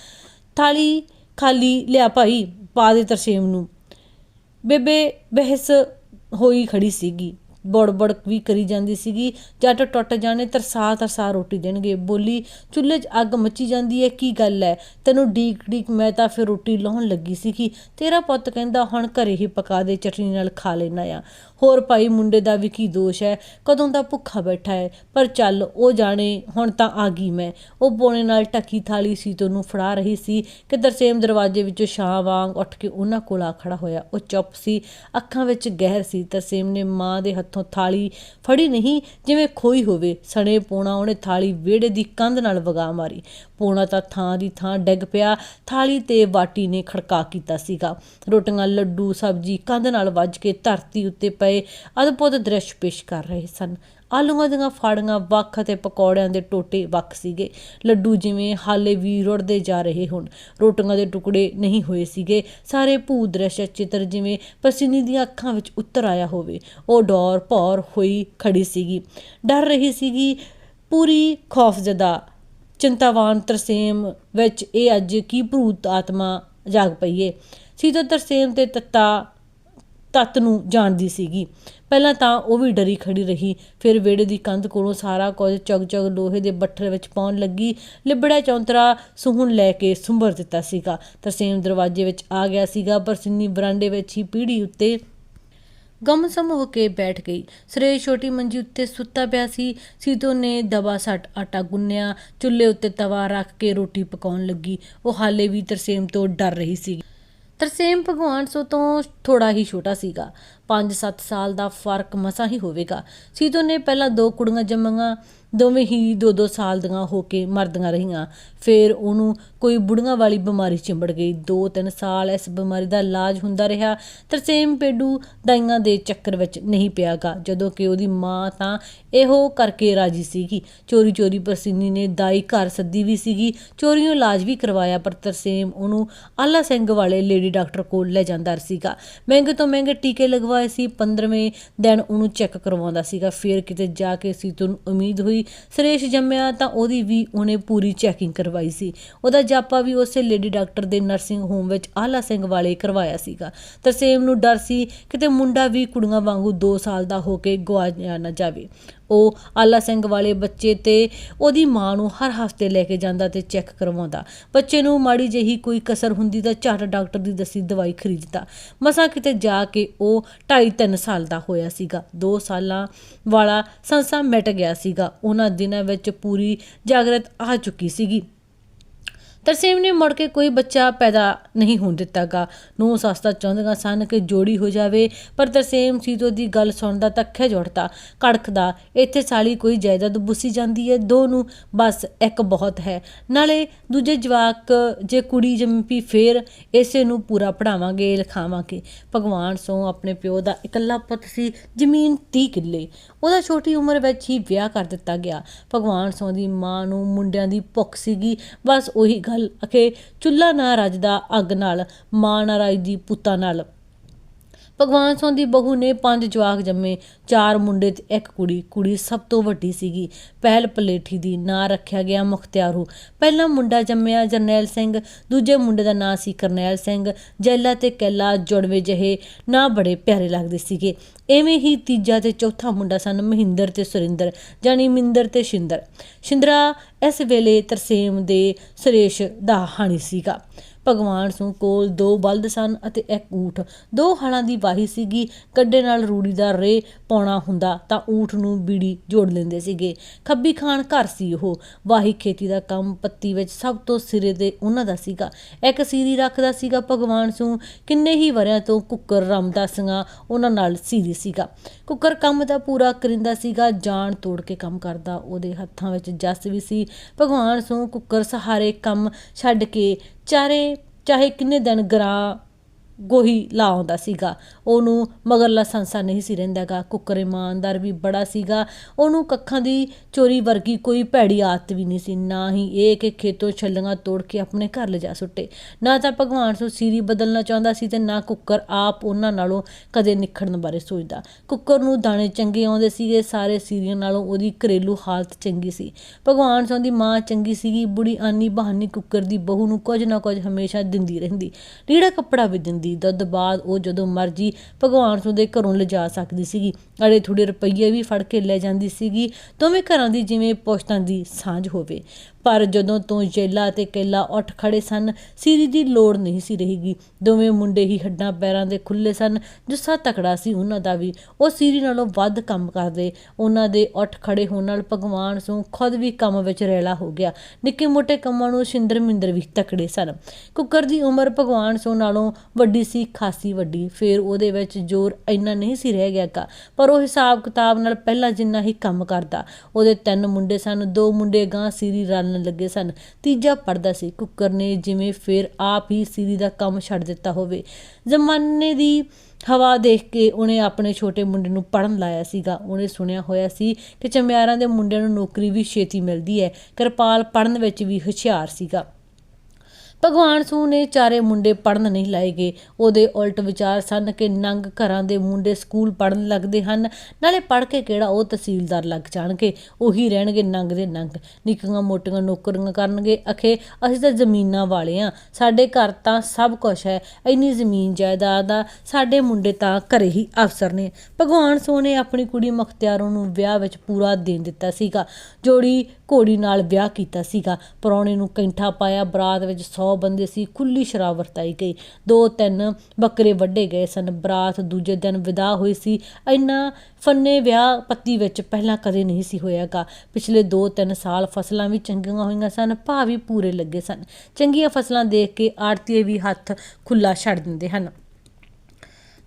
ਥਾਲੀ ਖਾਲੀ ਲਿਆ ਭਾਈ, ਪਾ ਦੇ ਤਰਸੇਮ ਨੂੰ। ਬੇਬੇ ਬਹਿਸ ਹੋਈ ਖੜੀ ਸੀਗੀ, ਬੜਬੜ ਵੀ ਕਰੀ ਜਾਂਦੀ ਸੀਗੀ, ਜੱਟ ਟੁੱਟ ਜਾਣੇ ਤਰਸਾ ਤਰਸਾ ਰੋਟੀ ਦੇਣਗੇ। ਬੋਲੀ, ਚੁੱਲ੍ਹੇ 'ਚ ਅੱਗ ਮੱਚੀ ਜਾਂਦੀ ਹੈ ਕੀ ਗੱਲ ਹੈ ਤੈਨੂੰ ਡੀਕ ਡੀਕ ਮੈਂ ਤਾਂ ਫਿਰ ਰੋਟੀ ਲਾਉਣ ਲੱਗੀ ਸੀਗੀ। ਤੇਰਾ ਪੁੱਤ ਕਹਿੰਦਾ, ਹੁਣ ਘਰੇ ਹੀ ਪਕਾ ਦੇ, ਚਟਨੀ ਨਾਲ ਖਾ ਲੈਣਾ ਆ। ਹੋਰ ਭਾਈ ਮੁੰਡੇ ਦਾ ਵੀ ਕੀ ਦੋਸ਼ ਹੈ? ਕਦੋਂ ਦਾ ਭੁੱਖਾ ਬੈਠਾ ਹੈ? ਪਰ ਚੱਲ, ਉਹ ਜਾਣੇ, ਹੁਣ ਤਾਂ ਆ ਗਈ ਮੈਂ। ਉਹ ਬੋਣੇ ਨਾਲ ਟੱਕੀ ਥਾਲੀ ਸੀ ਤੋਂ ਨੂੰ ਫੜਾ ਰਹੀ ਸੀ ਕਿ ਦਰਸੇਮ ਦਰਵਾਜ਼ੇ ਵਿੱਚੋਂ ਛਾਂ ਵਾਂਗ ਉੱਠ ਕੇ ਉਹਨਾਂ ਕੋਲ ਆ ਖੜਾ ਹੋਇਆ। ਉਹ ਚੁੱਪ ਸੀ, ਅੱਖਾਂ ਵਿੱਚ ਗਹਿਰ ਸੀ। ਤਰਸੇਮ ਨੇ ਮਾਂ ਦੇ ਹੱਥੋਂ ਥਾਲੀ ਫੜੀ ਨਹੀਂ, ਜਿਵੇਂ ਖੋਈ ਹੋਵੇ। ਸਣੇ ਪੋਣਾ ਉਹਨੇ ਥਾਲੀ ਵਿਹੜੇ ਦੀ ਕੰਧ ਨਾਲ ਵਗਾ ਮਾਰੀ। ਪੋਣਾ ਤਾਂ ਥਾਂ ਦੀ ਥਾਂ ਡਿੱਗ ਪਿਆ। ਥਾਲੀ ਤੇ ਵਾਟੀ ਨੇ ਖੜਕਾ ਕੀਤਾ ਸੀਗਾ। ਰੋਟੀਆਂ, ਲੱਡੂ, ਸਬਜ਼ੀ ਕੰਧ ਨਾਲ ਵੱਜ ਕੇ ਧਰਤੀ ਉੱਤੇ ਪਏ ਅਦਭੁਤ ਦ੍ਰਿਸ਼ ਪੇਸ਼ ਕਰ ਰਹੇ ਸਨ। ਆਲੂਆਂ ਦੀਆਂ ਫਾੜੀਆਂ ਵੱਖ ਅਤੇ ਪਕੌੜਿਆਂ ਦੇ ਟੋਟੇ ਵੱਖ ਸੀਗੇ। ਲੱਡੂ ਜਿਵੇਂ ਹਾਲੇ ਵੀ ਰੁੜਦੇ ਜਾ ਰਹੇ ਹੋਣ। ਰੋਟੀਆਂ ਦੇ ਟੁਕੜੇ ਨਹੀਂ ਹੋਏ ਸੀਗੇ। ਸਾਰੇ ਭੂ ਦ੍ਰਿਸ਼ ਚਿੱਤਰ ਜਿਵੇਂ ਪਸੀਨੇ ਦੀਆਂ ਅੱਖਾਂ ਵਿੱਚ ਉੱਤਰ ਆਇਆ ਹੋਵੇ। ਉਹ ਡੌਰ ਭੌਰ ਹੋਈ ਖੜੀ ਸੀਗੀ। ਡਰ ਰਹੀ ਸੀਗੀ ਪੂਰੀ ਖੌਫਜ਼ਦਾ ਚਿੰਤਾਵਾਨ ਤਰਸੇਮ ਵਿੱਚ ਇਹ ਅੱਜ ਕੀ ਭੂਤ ਆਤਮਾ ਜਾਗ ਪਈਏ ਸੀਤੋ ਤਰਸੇਮ ਤੇ ਤੱਤਾ ਤੱਤ ਨੂੰ ਜਾਣਦੀ ਸੀਗੀ। ਪਹਿਲਾਂ ਤਾਂ ਉਹ ਵੀ ਡਰੀ ਖੜੀ ਰਹੀ। ਫਿਰ ਵਿਹੜੇ ਦੀ ਕੰਧ ਕੋਲੋਂ ਸਾਰਾ ਕੁਝ ਚਗ ਚਗ ਲੋਹੇ ਦੇ ਬੱਠਲ ਵਿੱਚ ਪਾਉਣ ਲੱਗੀ। ਲਿਬੜਾ ਚੌਂਤਰਾ ਸੁਹਣ ਲੈ ਕੇ ਸੁੰਬਰ ਦਿੱਤਾ ਸੀਗਾ। ਤਰਸੇਮ ਦਰਵਾਜ਼ੇ ਵਿੱਚ ਆ ਗਿਆ ਸੀਗਾ, ਪਰ ਸਿੰਨੀ ਬਰਾਂਡੇ ਵਿੱਚ ਹੀ ਪੀੜੀ ਉੱਤੇ ਗਮਸਮ ਹੋ ਕੇ ਬੈਠ ਗਈ। ਸੁਰੇਸ਼ ਛੋਟੀ ਮੰਜੀ ਉੱਤੇ ਸੁੱਤਾ ਪਿਆ ਸੀ। ਸੀਤੋ ਨੇ ਦਬਾ ਸੱਟ ਆਟਾ ਗੁੰਨਿਆ। ਚੁੱਲ੍ਹੇ ਉੱਤੇ ਤਵਾ ਰੱਖ ਕੇ ਰੋਟੀ ਪਕਾਉਣ ਲੱਗੀ। ਉਹ ਹਾਲੇ ਵੀ ਤਰਸੇਮ ਤੋਂ ਡਰ ਰਹੀ ਸੀ ਤਰਸੇਮ ਭਗਵਾਨ ਸੋ ਤੋਂ ਥੋੜਾ ਹੀ ਛੋਟਾ ਸੀਗਾ। 5-7 ਸਾਲ ਦਾ ਫ਼ਰਕ ਮਸਾ ਹੀ ਹੋਵੇਗਾ। ਸੀਤੋ ਨੇ ਪਹਿਲਾਂ ਦੋ ਕੁੜੀਆਂ ਜੰਮੀਆਂ। ਦੋਵੇਂ ਹੀ 2-2 ਸਾਲ ਦੀਆਂ ਹੋ ਕੇ ਮਰਦੀਆਂ ਰਹੀਆਂ। ਫਿਰ ਉਹਨੂੰ ਕੋਈ ਬੁੜੀਆਂ ਵਾਲੀ ਬਿਮਾਰੀ ਚਿੰਬੜ ਗਈ। 2-3 ਸਾਲ ਇਸ ਬਿਮਾਰੀ ਦਾ ਇਲਾਜ ਹੁੰਦਾ ਰਿਹਾ। ਤਰਸੇਮ ਪੇਡੂ ਦਾਈਆਂ ਦੇ ਚੱਕਰ ਵਿੱਚ ਨਹੀਂ ਪਿਆਗਾ। ਜਦੋਂ ਕਿ ਉਹਦੀ ਮਾਂ ਤਾਂ ਇਹੋ ਕਰਕੇ ਰਾਜੀ ਸੀਗੀ। ਚੋਰੀ ਚੋਰੀ ਪਰਸੀਨੀ ਨੇ ਦਾਈ ਘਰ ਸੱਦੀ ਵੀ ਸੀਗੀ। ਚੋਰੀਓਂ ਇਲਾਜ ਵੀ ਕਰਵਾਇਆ, ਪਰ ਤਰਸੇਮ ਉਹਨੂੰ ਆਲਾ ਸਿੰਘ ਵਾਲੇ ਲੇਡੀ ਡਾਕਟਰ ਕੋਲ ਲੈ ਜਾਂਦਾ ਸੀਗਾ। ਮਹਿੰਗੇ ਤੋਂ ਮਹਿੰਗੇ ਟੀਕੇ ਲਗਵਾਏ ਸੀ। 15ਵੇਂ ਦਿਨ ਉਹਨੂੰ ਚੈੱਕ ਕਰਵਾਉਂਦਾ ਸੀਗਾ। ਫਿਰ ਕਿਤੇ ਜਾ ਕੇ ਸੀਤੋ ਨੂੰ ਉਮੀਦ ਹੋਈ ਸੁਰੇਸ਼ ਜੰਮਿਆ ਤਾਂ ਉਹਦੀ ਵੀ ਉਹਨੇ ਪੂਰੀ ਚੈਕਿੰਗ ਕਰਵਾਈ ਸੀ। ਉਹਦਾ ਜਾਪਾ ਵੀ ਉਸੇ ਲੇਡੀ ਡਾਕਟਰ ਦੇ ਨਰਸਿੰਗ ਹੋਮ ਵਿੱਚ ਆਲਾ ਸਿੰਘ ਵਾਲੇ ਕਰਵਾਇਆ ਸੀਗਾ। ਤਰਸੇਮ ਨੂੰ ਡਰ ਸੀ ਕਿਤੇ ਮੁੰਡਾ ਵੀ ਕੁੜੀਆਂ ਵਾਂਗੂ 2 ਸਾਲ ਦਾ ਹੋ ਕੇ ਗਵਾਇਆ ਨਾ ਜਾਵੇ। ਉਹ ਆਲਾ ਸਿੰਘ ਵਾਲੇ ਬੱਚੇ ਤੇ ਉਹਦੀ ਮਾਂ ਨੂੰ ਹਰ ਹਫ਼ਤੇ ਲੈ ਕੇ ਜਾਂਦਾ ਤੇ ਚੈੱਕ ਕਰਵਾਉਂਦਾ। ਬੱਚੇ ਨੂੰ ਮਾੜੀ ਜਿਹੀ ਕੋਈ ਕਸਰ ਹੁੰਦੀ ਤਾਂ ਝੱਟ ਡਾਕਟਰ ਦੀ ਦੱਸੀ ਦਵਾਈ ਖਰੀਦਦਾ। ਮਸਾਂ ਕਿਤੇ ਜਾ ਕੇ ਉਹ 2.5-3 ਸਾਲ ਦਾ ਹੋਇਆ ਸੀਗਾ। 2 ਸਾਲਾਂ ਵਾਲਾ ਸੰਸਾ ਮਿਟ ਗਿਆ ਸੀਗਾ। ਉਹਨਾਂ ਦਿਨਾਂ ਵਿੱਚ ਪੂਰੀ ਜਾਗਰਤ ਆ ਚੁੱਕੀ ਸੀਗੀ। ਤਰਸੇਮ ਨੇ ਮੁੜ ਕੇ ਕੋਈ ਬੱਚਾ ਪੈਦਾ ਨਹੀਂ ਹੋਣ ਦਿੱਤਾਗਾ। ਨੂੰ ਸਸਤਾ ਚਾਹੁੰਦੀਆਂ ਸਨ ਕਿ ਜੋੜੀ ਹੋ ਜਾਵੇ, ਪਰ ਤਰਸੇਮ ਸੀਤੋ ਦੀ ਗੱਲ ਸੁਣਦਾ ਤਾਂ ਜੁੜਦਾ ਕੜਕਦਾ ਇੱਥੇ ਸਾਲੀ ਕੋਈ ਜਾਇਦਾਦ ਬੁੱਸੀ ਜਾਂਦੀ ਹੈ, ਦੋ ਨੂੰ ਬਸ ਇੱਕ ਬਹੁਤ ਹੈ। ਨਾਲੇ ਦੂਜੇ ਜਵਾਕ, ਜੇ ਕੁੜੀ ਜੰਮੀ ਫੇਰ ਇਸੇ ਨੂੰ ਪੂਰਾ ਪੜਾਵਾਂਗੇ ਲਿਖਾਵਾਂਗੇ। ਭਗਵਾਨ ਸੋ ਆਪਣੇ ਪਿਓ ਦਾ ਇਕੱਲਾ ਪੁੱਤ ਸੀ, ਜ਼ਮੀਨ 30 ਕਿੱਲੇ। ਉਹਦਾ ਛੋਟੀ ਉਮਰ ਵਿੱਚ ਹੀ ਵਿਆਹ ਕਰ ਦਿੱਤਾ ਗਿਆ। ਭਗਵਾਨ ਸੋ ਦੀ ਮਾਂ ਨੂੰ ਮੁੰਡਿਆਂ ਦੀ ਭੁੱਖ ਸੀਗੀ, ਬਸ ਉਹੀ ਗੱਲ ਅਖੇ ਚੁੱਲ੍ਹਾ ਨਾ ਰੱਜਦਾ ਅੱਗ ਨਾਲ ਮਾਂ ਨਾ ਰੱਜਦੀ ਪੁੱਤਾਂ ਨਾਲ। ਭਗਵਾਨ ਸੋਂ ਦੀ ਬਹੂ ਨੇ ਪੰਜ ਜਵਾਕ ਜੰਮੇ, ਚਾਰ ਮੁੰਡੇ ਤੇ ਇੱਕ ਕੁੜੀ। ਕੁੜੀ ਸਭ ਤੋਂ ਵੱਡੀ ਸੀਗੀ। ਪਹਿਲ ਪਲੇਠੀ ਦੀ ਨਾਂ ਰੱਖਿਆ ਗਿਆ ਮੁਖਤਿਆਰੂ। ਪਹਿਲਾ ਮੁੰਡਾ ਜੰਮਿਆ ਜਰਨੈਲ ਸਿੰਘ, ਦੂਜੇ ਮੁੰਡੇ ਦਾ ਨਾਂ ਸੀ ਕਰਨੈਲ ਸਿੰਘ। ਜੈਲਾ ਤੇ ਕੈਲਾ ਜੁੜਵੇ ਜਿਹੇ ਨਾਂ ਬੜੇ ਪਿਆਰੇ ਲੱਗਦੇ ਸੀਗੇ। ਐਵੇਂ ਹੀ ਤੀਜਾ ਤੇ ਚੌਥਾ ਮੁੰਡਾ ਸਨ ਮਹਿੰਦਰ ਤੇ ਸੁਰਿੰਦਰ ਜਾਨੀ ਮਿੰਦਰ ਤੇ ਸ਼ਿੰਦਰ। ਸ਼ਿੰਦਰਾ ਇਸ ਵੇਲੇ ਤਰਸੇਮ ਦੇ ਸੁਰੇਸ਼ ਦਾ ਹਾਣੀ ਸੀਗਾ। ਭਗਵਾਨ ਸਿੰਘ ਕੋਲ ਦੋ ਬਲਦ ਸਨ ਅਤੇ ਇੱਕ ਊਠ। ਦੋ ਹਲਾਂ ਦੀ ਵਾਹੀ ਸੀਗੀ, ਕੱਡੇ ਨਾਲ ਰੂੜੀ ਦਾ ਰੇ ਪਾਉਣਾ ਹੁੰਦਾ ਤਾਂ ਊਠ ਨੂੰ ਬੀੜੀ ਜੋੜ ਲੈਂਦੇ ਸੀਗੇ। ਖੱਬੀ ਖਾਨ ਘਰ ਸੀ ਉਹ। ਵਾਹੀ ਖੇਤੀ ਦਾ ਕੰਮ ਪੱਤੀ ਵਿੱਚ ਸਭ ਤੋਂ ਸਿਰੇ ਤੇ ਉਹਨਾਂ ਦਾ ਸੀਗਾ। ਇੱਕ ਸੀਰੀ ਰੱਖਦਾ ਸੀਗਾ ਭਗਵਾਨ ਸਿੰਘ। ਕਿੰਨੇ ਹੀ ਵਰਿਆਂ ਤੋਂ ਕੁੱਕਰ ਰਾਮਦਾਸੀਆਂ ਉਹਨਾਂ ਨਾਲ ਸੀਰੀ ਸੀਗਾ। ਕੁੱਕਰ ਕੰਮ ਦਾ ਪੂਰਾ ਕਰਿੰਦਾ ਸੀਗਾ, ਜਾਨ ਤੋੜ ਕੇ ਕੰਮ ਕਰਦਾ। ਉਹਦੇ ਹੱਥਾਂ ਵਿੱਚ ਜੱਸ ਵੀ ਸੀ। ਭਗਵਾਨ ਸਿੰਘ ਕੁੱਕਰ ਸਹਾਰੇ ਕੰਮ ਛੱਡ ਕੇ ਚਾਰੇ ਚਾਹੇ ਕਿੰਨੇ ਦਿਨ ਗਰਾਂ ਗੋਹੀ ਲਾ ਆਉਂਦਾ ਸੀਗਾ ਉਹਨੂੰ ਮਗਰਲਾ ਸੰਸਾ ਨਹੀਂ ਸੀ ਰਹਿੰਦਾਗਾ ਕੁੱਕਰ ਇਮਾਨਦਾਰ ਵੀ ਬੜਾ ਸੀਗਾ। ਉਹਨੂੰ ਕੱਖਾਂ ਦੀ ਚੋਰੀ ਵਰਗੀ ਕੋਈ ਭੈੜੀ ਆਦਤ ਵੀ ਨਹੀਂ ਸੀ। ਨਾ ਹੀ ਇਹ ਕਿ ਖੇਤੋਂ ਛੱਲੀਆਂ ਤੋੜ ਕੇ ਆਪਣੇ ਘਰ ਲਿਜਾ ਸੁੱਟੇ। ਨਾ ਤਾਂ ਭਗਵਾਨ ਸੋ ਸੀਰੀ ਬਦਲਣਾ ਚਾਹੁੰਦਾ ਸੀ ਤੇ ਨਾ ਕੁੱਕਰ ਆਪ ਉਹਨਾਂ ਨਾਲੋਂ ਕਦੇ ਨਿਖੜਨ ਬਾਰੇ ਸੋਚਦਾ। ਕੁੱਕਰ ਨੂੰ ਦਾਣੇ ਚੰਗੇ ਆਉਂਦੇ ਸੀਗੇ, ਸਾਰੇ ਸੀਰੀਆਂ ਨਾਲੋਂ ਉਹਦੀ ਘਰੇਲੂ ਹਾਲਤ ਚੰਗੀ ਸੀ। ਭਗਵਾਨ ਸੋ ਦੀ ਮਾਂ ਚੰਗੀ ਸੀਗੀ, ਬੁੜੀ ਆਨੀ ਬਹਾਨੀ ਕੁੱਕਰ ਦੀ ਬਹੂ ਨੂੰ ਕੁਝ ਨਾ ਕੁਝ ਹਮੇਸ਼ਾ ਦਿੰਦੀ ਰਹਿੰਦੀ। ਲੀੜਾ ਕੱਪੜਾ ਵੀ ਦਿੰਦੀ। ਦੁੱਧ ਬਾਅਦ ਉਹ ਜਦੋਂ ਮਰਜ਼ੀ ਭਗਵਾਨ ਸੋ ਦੇ ਘਰੋਂ ਲਿਜਾ ਸਕਦੀ ਸੀਗੀ। ਅੜੇ ਥੋੜੇ ਰੁਪਈਏ ਵੀ ਫੜ ਕੇ ਲੈ ਜਾਂਦੀ ਸੀਗੀ। ਦੋਵੇਂ ਘਰਾਂ ਦੀ ਜਿਵੇਂ ਪੁਸ਼ਤਾਂ ਦੀ ਸਾਂਝ ਹੋਵੇ। ਪਰ ਜਦੋਂ ਤੋਂ ਜੇਲਾ ਤੇ ਕੇਲਾ ਉੱਠ ਖੜੇ ਸਨ, ਸੀਰੀ ਦੀ ਲੋੜ ਨਹੀਂ ਸੀ ਰਹੇਗੀ। ਦੋਵੇਂ ਮੁੰਡੇ ਹੀ ਹੱਡਾਂ ਪੈਰਾਂ ਦੇ ਖੁੱਲੇ ਸਨ। ਜੁੱਸਾ ਤਕੜਾ ਸੀ ਉਹਨਾਂ ਦਾ ਵੀ। ਉਹ ਸੀਰੀ ਨਾਲੋਂ ਵੱਧ ਕੰਮ ਕਰਦੇ। ਉਹਨਾਂ ਦੇ ਉੱਠ ਖੜੇ ਹੋਣ ਨਾਲ ਭਗਵਾਨ ਸੋ ਖੁਦ ਵੀ ਕੰਮ ਵਿੱਚ ਰੈਲਾ ਹੋ ਗਿਆ। ਨਿੱਕੇ ਮੋਟੇ ਕੰਮਾਂ ਨੂੰ ਸ਼ਿੰਦਰ ਮਿੰਦਰ ਵੀ ਤਕੜੇ ਸਨ। ਕੁੱਕਰ ਦੀ ਉਮਰ ਭਗਵਾਨ ਸੋ ਨਾਲੋਂ ਵੱਡੀ ਸੀ, ਖਾਸੀ ਵੱਡੀ। ਫੇਰ ਉਹਦੇ ਵਿੱਚ ਜ਼ੋਰ ਇੰਨਾ ਨਹੀਂ ਸੀ ਰਹਿ ਗਿਆ ਕਾ। ਪਰ ਉਹ ਹਿਸਾਬ ਕਿਤਾਬ ਨਾਲ ਪਹਿਲਾਂ ਜਿੰਨਾ ਹੀ ਕੰਮ ਕਰਦਾ। ਉਹਦੇ ਤਿੰਨ ਮੁੰਡੇ ਸਨ। ਦੋ ਮੁੰਡੇ ਗਾਂ ਸੀਰੀ ਰਲਣ ਲੱਗੇ ਸਨ। ਤੀਜਾ ਪੜਦਾ ਸੀ, ਕੁੱਕਰ ਨੇ ਜਿਵੇਂ ਫੇਰ ਆਪ ਹੀ ਸੀਰੀ ਦਾ ਕੰਮ ਛੱਡ ਦਿੱਤਾ ਹੋਵੇ। ਜ਼ਮਾਨੇ ਦੀ ਹਵਾ ਦੇਖ ਕੇ ਉਹਨੇ ਆਪਣੇ ਛੋਟੇ ਮੁੰਡੇ ਨੂੰ ਪੜਨ ਲਾਇਆ ਸੀਗਾ। ਉਹਨੇ ਸੁਣਿਆ ਹੋਇਆ ਸੀ ਕਿ ਚਮਿਆਰਾਂ ਦੇ ਮੁੰਡਿਆਂ ਨੂੰ ਨੌਕਰੀ ਵੀ ਛੇਤੀ ਮਿਲਦੀ ਹੈ। ਕਿਰਪਾਲ ਪੜਨ ਵਿੱਚ ਵੀ ਹੁਸ਼ਿਆਰ ਸੀਗਾ। ਭਗਵਾਨ ਸੂ ਨੇ ਚਾਰੇ ਮੁੰਡੇ ਪੜਨ ਨਹੀਂ ਲਾਏਗੇ ਉਹਦੇ ਉਲਟ ਵਿਚਾਰ ਸਨ ਕਿ ਨੰਗ ਘਰਾਂ ਦੇ ਮੁੰਡੇ ਸਕੂਲ ਪੜਨ ਲੱਗਦੇ ਹਨ। ਨਾਲੇ ਪੜ ਕੇ ਕਿਹੜਾ ਉਹ ਤਹਿਸੀਲਦਾਰ ਲੱਗ ਜਾਣਗੇ? ਉਹੀ ਰਹਿਣਗੇ ਨੰਗ ਦੇ ਨੰਗ। ਨਿੱਕੀਆਂ ਮੋਟੀਆਂ ਨੌਕਰੀਆਂ ਕਰਨਗੇ। ਅਖੇ, ਅਸੀਂ ਤਾਂ ਜ਼ਮੀਨਾਂ ਵਾਲੇ ਆ। ਸਾਡੇ ਘਰ ਤਾਂ ਸਭ ਕੁਝ ਹੈ। ਇੰਨੀ ਜ਼ਮੀਨ ਜਾਇਦਾਦ ਆ। ਸਾਡੇ ਮੁੰਡੇ ਤਾਂ ਘਰੇ ਹੀ ਅਫਸਰ ਨੇ। ਭਗਵਾਨ ਸੋ ਨੇ ਆਪਣੀ ਕੁੜੀ ਮੁਖਤਿਆਰੋਂ ਨੂੰ ਵਿਆਹ ਵਿੱਚ ਪੂਰਾ ਦੇਣ ਦਿੱਤਾ ਸੀਗਾ। ਜੋੜੀ ਘੋੜੀ ਨਾਲ ਵਿਆਹ ਕੀਤਾ ਸੀਗਾ। ਪਰੌਣੇ ਨੂੰ ਕੈਂਠਾ ਪਾਇਆ। ਬਰਾਤ ਵਿੱਚ 100 ਬੰਦੇ ਸੀ ਖੁੱਲੀ ਸ਼ਰਾਬ ਵਰਤਾਈ ਗਈ। ਦੋ ਤਿੰਨ ਬੱਕਰੇ ਵੱਢੇ ਗਏ ਸਨ। ਬਰਾਤ ਦੂਜੇ ਦਿਨ ਵਿਦਾ ਹੋਈ ਸੀ। ਇੰਨਾ ਫੰਨੇ ਵਿਆਹ ਪੱਤੀ ਵਿੱਚ ਪਹਿਲਾਂ ਕਦੇ ਨਹੀਂ ਸੀ ਹੋਇਆਗਾ। ਪਿਛਲੇ 2-3 ਸਾਲ ਫਸਲਾਂ ਵੀ ਚੰਗੀਆਂ ਹੋਈਆਂ ਸਨ, ਭਾਅ ਵੀ ਪੂਰੇ ਲੱਗੇ ਸਨ। ਚੰਗੀਆਂ ਫਸਲਾਂ ਦੇਖ ਕੇ ਆੜਤੀਏ ਵੀ ਹੱਥ ਖੁੱਲਾ ਛੱਡ ਦਿੰਦੇ ਹਨ।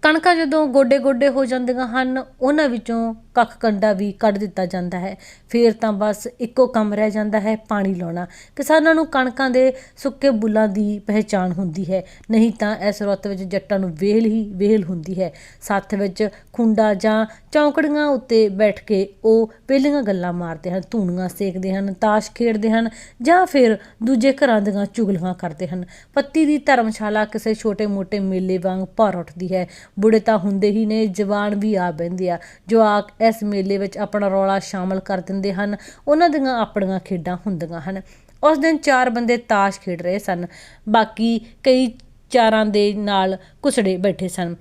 ਕਣਕਾਂ ਜਦੋਂ ਗੋਡੇ ਗੋਡੇ ਹੋ ਜਾਂਦੀਆਂ ਹਨ, ਉਹਨਾਂ ਵਿੱਚੋਂ ਕੱਖ ਕੰਡਾ ਵੀ ਕੱਢ ਦਿੱਤਾ ਜਾਂਦਾ ਹੈ। ਫਿਰ ਤਾਂ ਬਸ ਇੱਕੋ ਕੰਮ ਰਹਿ ਜਾਂਦਾ ਹੈ, ਪਾਣੀ ਲਾਉਣਾ। ਕਿਸਾਨਾਂ ਨੂੰ ਕਣਕਾਂ ਦੇ ਸੁੱਕੇ ਬੁੱਲਾਂ ਦੀ ਪਹਿਚਾਣ ਹੁੰਦੀ ਹੈ। ਨਹੀਂ ਤਾਂ ਇਸ ਰੁੱਤ ਵਿੱਚ ਜੱਟਾਂ ਨੂੰ ਵੇਲ ਹੀ ਵੇਲ ਹੁੰਦੀ ਹੈ। ਸੱਥ ਵਿੱਚ ਖੁੰਡਾ ਜਾਂ ਚੌਂਕੜੀਆਂ ਉੱਤੇ ਬੈਠ ਕੇ ਉਹ ਪਹਿਲੀਆਂ ਗੱਲਾਂ ਮਾਰਦੇ ਹਨ, ਧੂਣੀਆਂ ਸੇਕਦੇ ਹਨ, ਤਾਸ਼ ਖੇਡਦੇ ਹਨ ਜਾਂ ਫਿਰ ਦੂਜੇ ਘਰਾਂ ਦੀਆਂ ਚੁਗਲੀਆਂ ਕਰਦੇ ਹਨ। ਪੱਤੀ ਦੀ ਧਰਮਸ਼ਾਲਾ ਕਿਸੇ ਛੋਟੇ-ਮੋਟੇ ਮੇਲੇ ਵਾਂਗ ਭਰ ਉੱਠਦੀ ਹੈ। ਬੁੜੇ ਤਾਂ ਹੁੰਦੇ ਹੀ ਨੇ, ਜਵਾਨ ਵੀ ਆ ਬਹਿੰਦੇ ਆ। ਜਵਾਕ ਇਸ ਮੇਲੇ ਵਿੱਚ ਆਪਣਾ ਰੌਲਾ ਸ਼ਾਮਲ ਕਰ ਦਿੰਦੇ ਹਨ। ਉਹਨਾਂ ਦੀਆਂ ਆਪਣੀਆਂ ਖੇਡਾਂ ਹੁੰਦੀਆਂ ਹਨ। ਉਸ ਦਿਨ ਚਾਰ ਬੰਦੇ ਤਾਸ਼ ਖੇਡ ਰਹੇ ਸਨ। ਬਾਕੀ ਕਈ ਚਾਰਾਂ ਦੇ ਨਾਲ ਕੁਸੜੇ ਬੈਠੇ ਸਨ।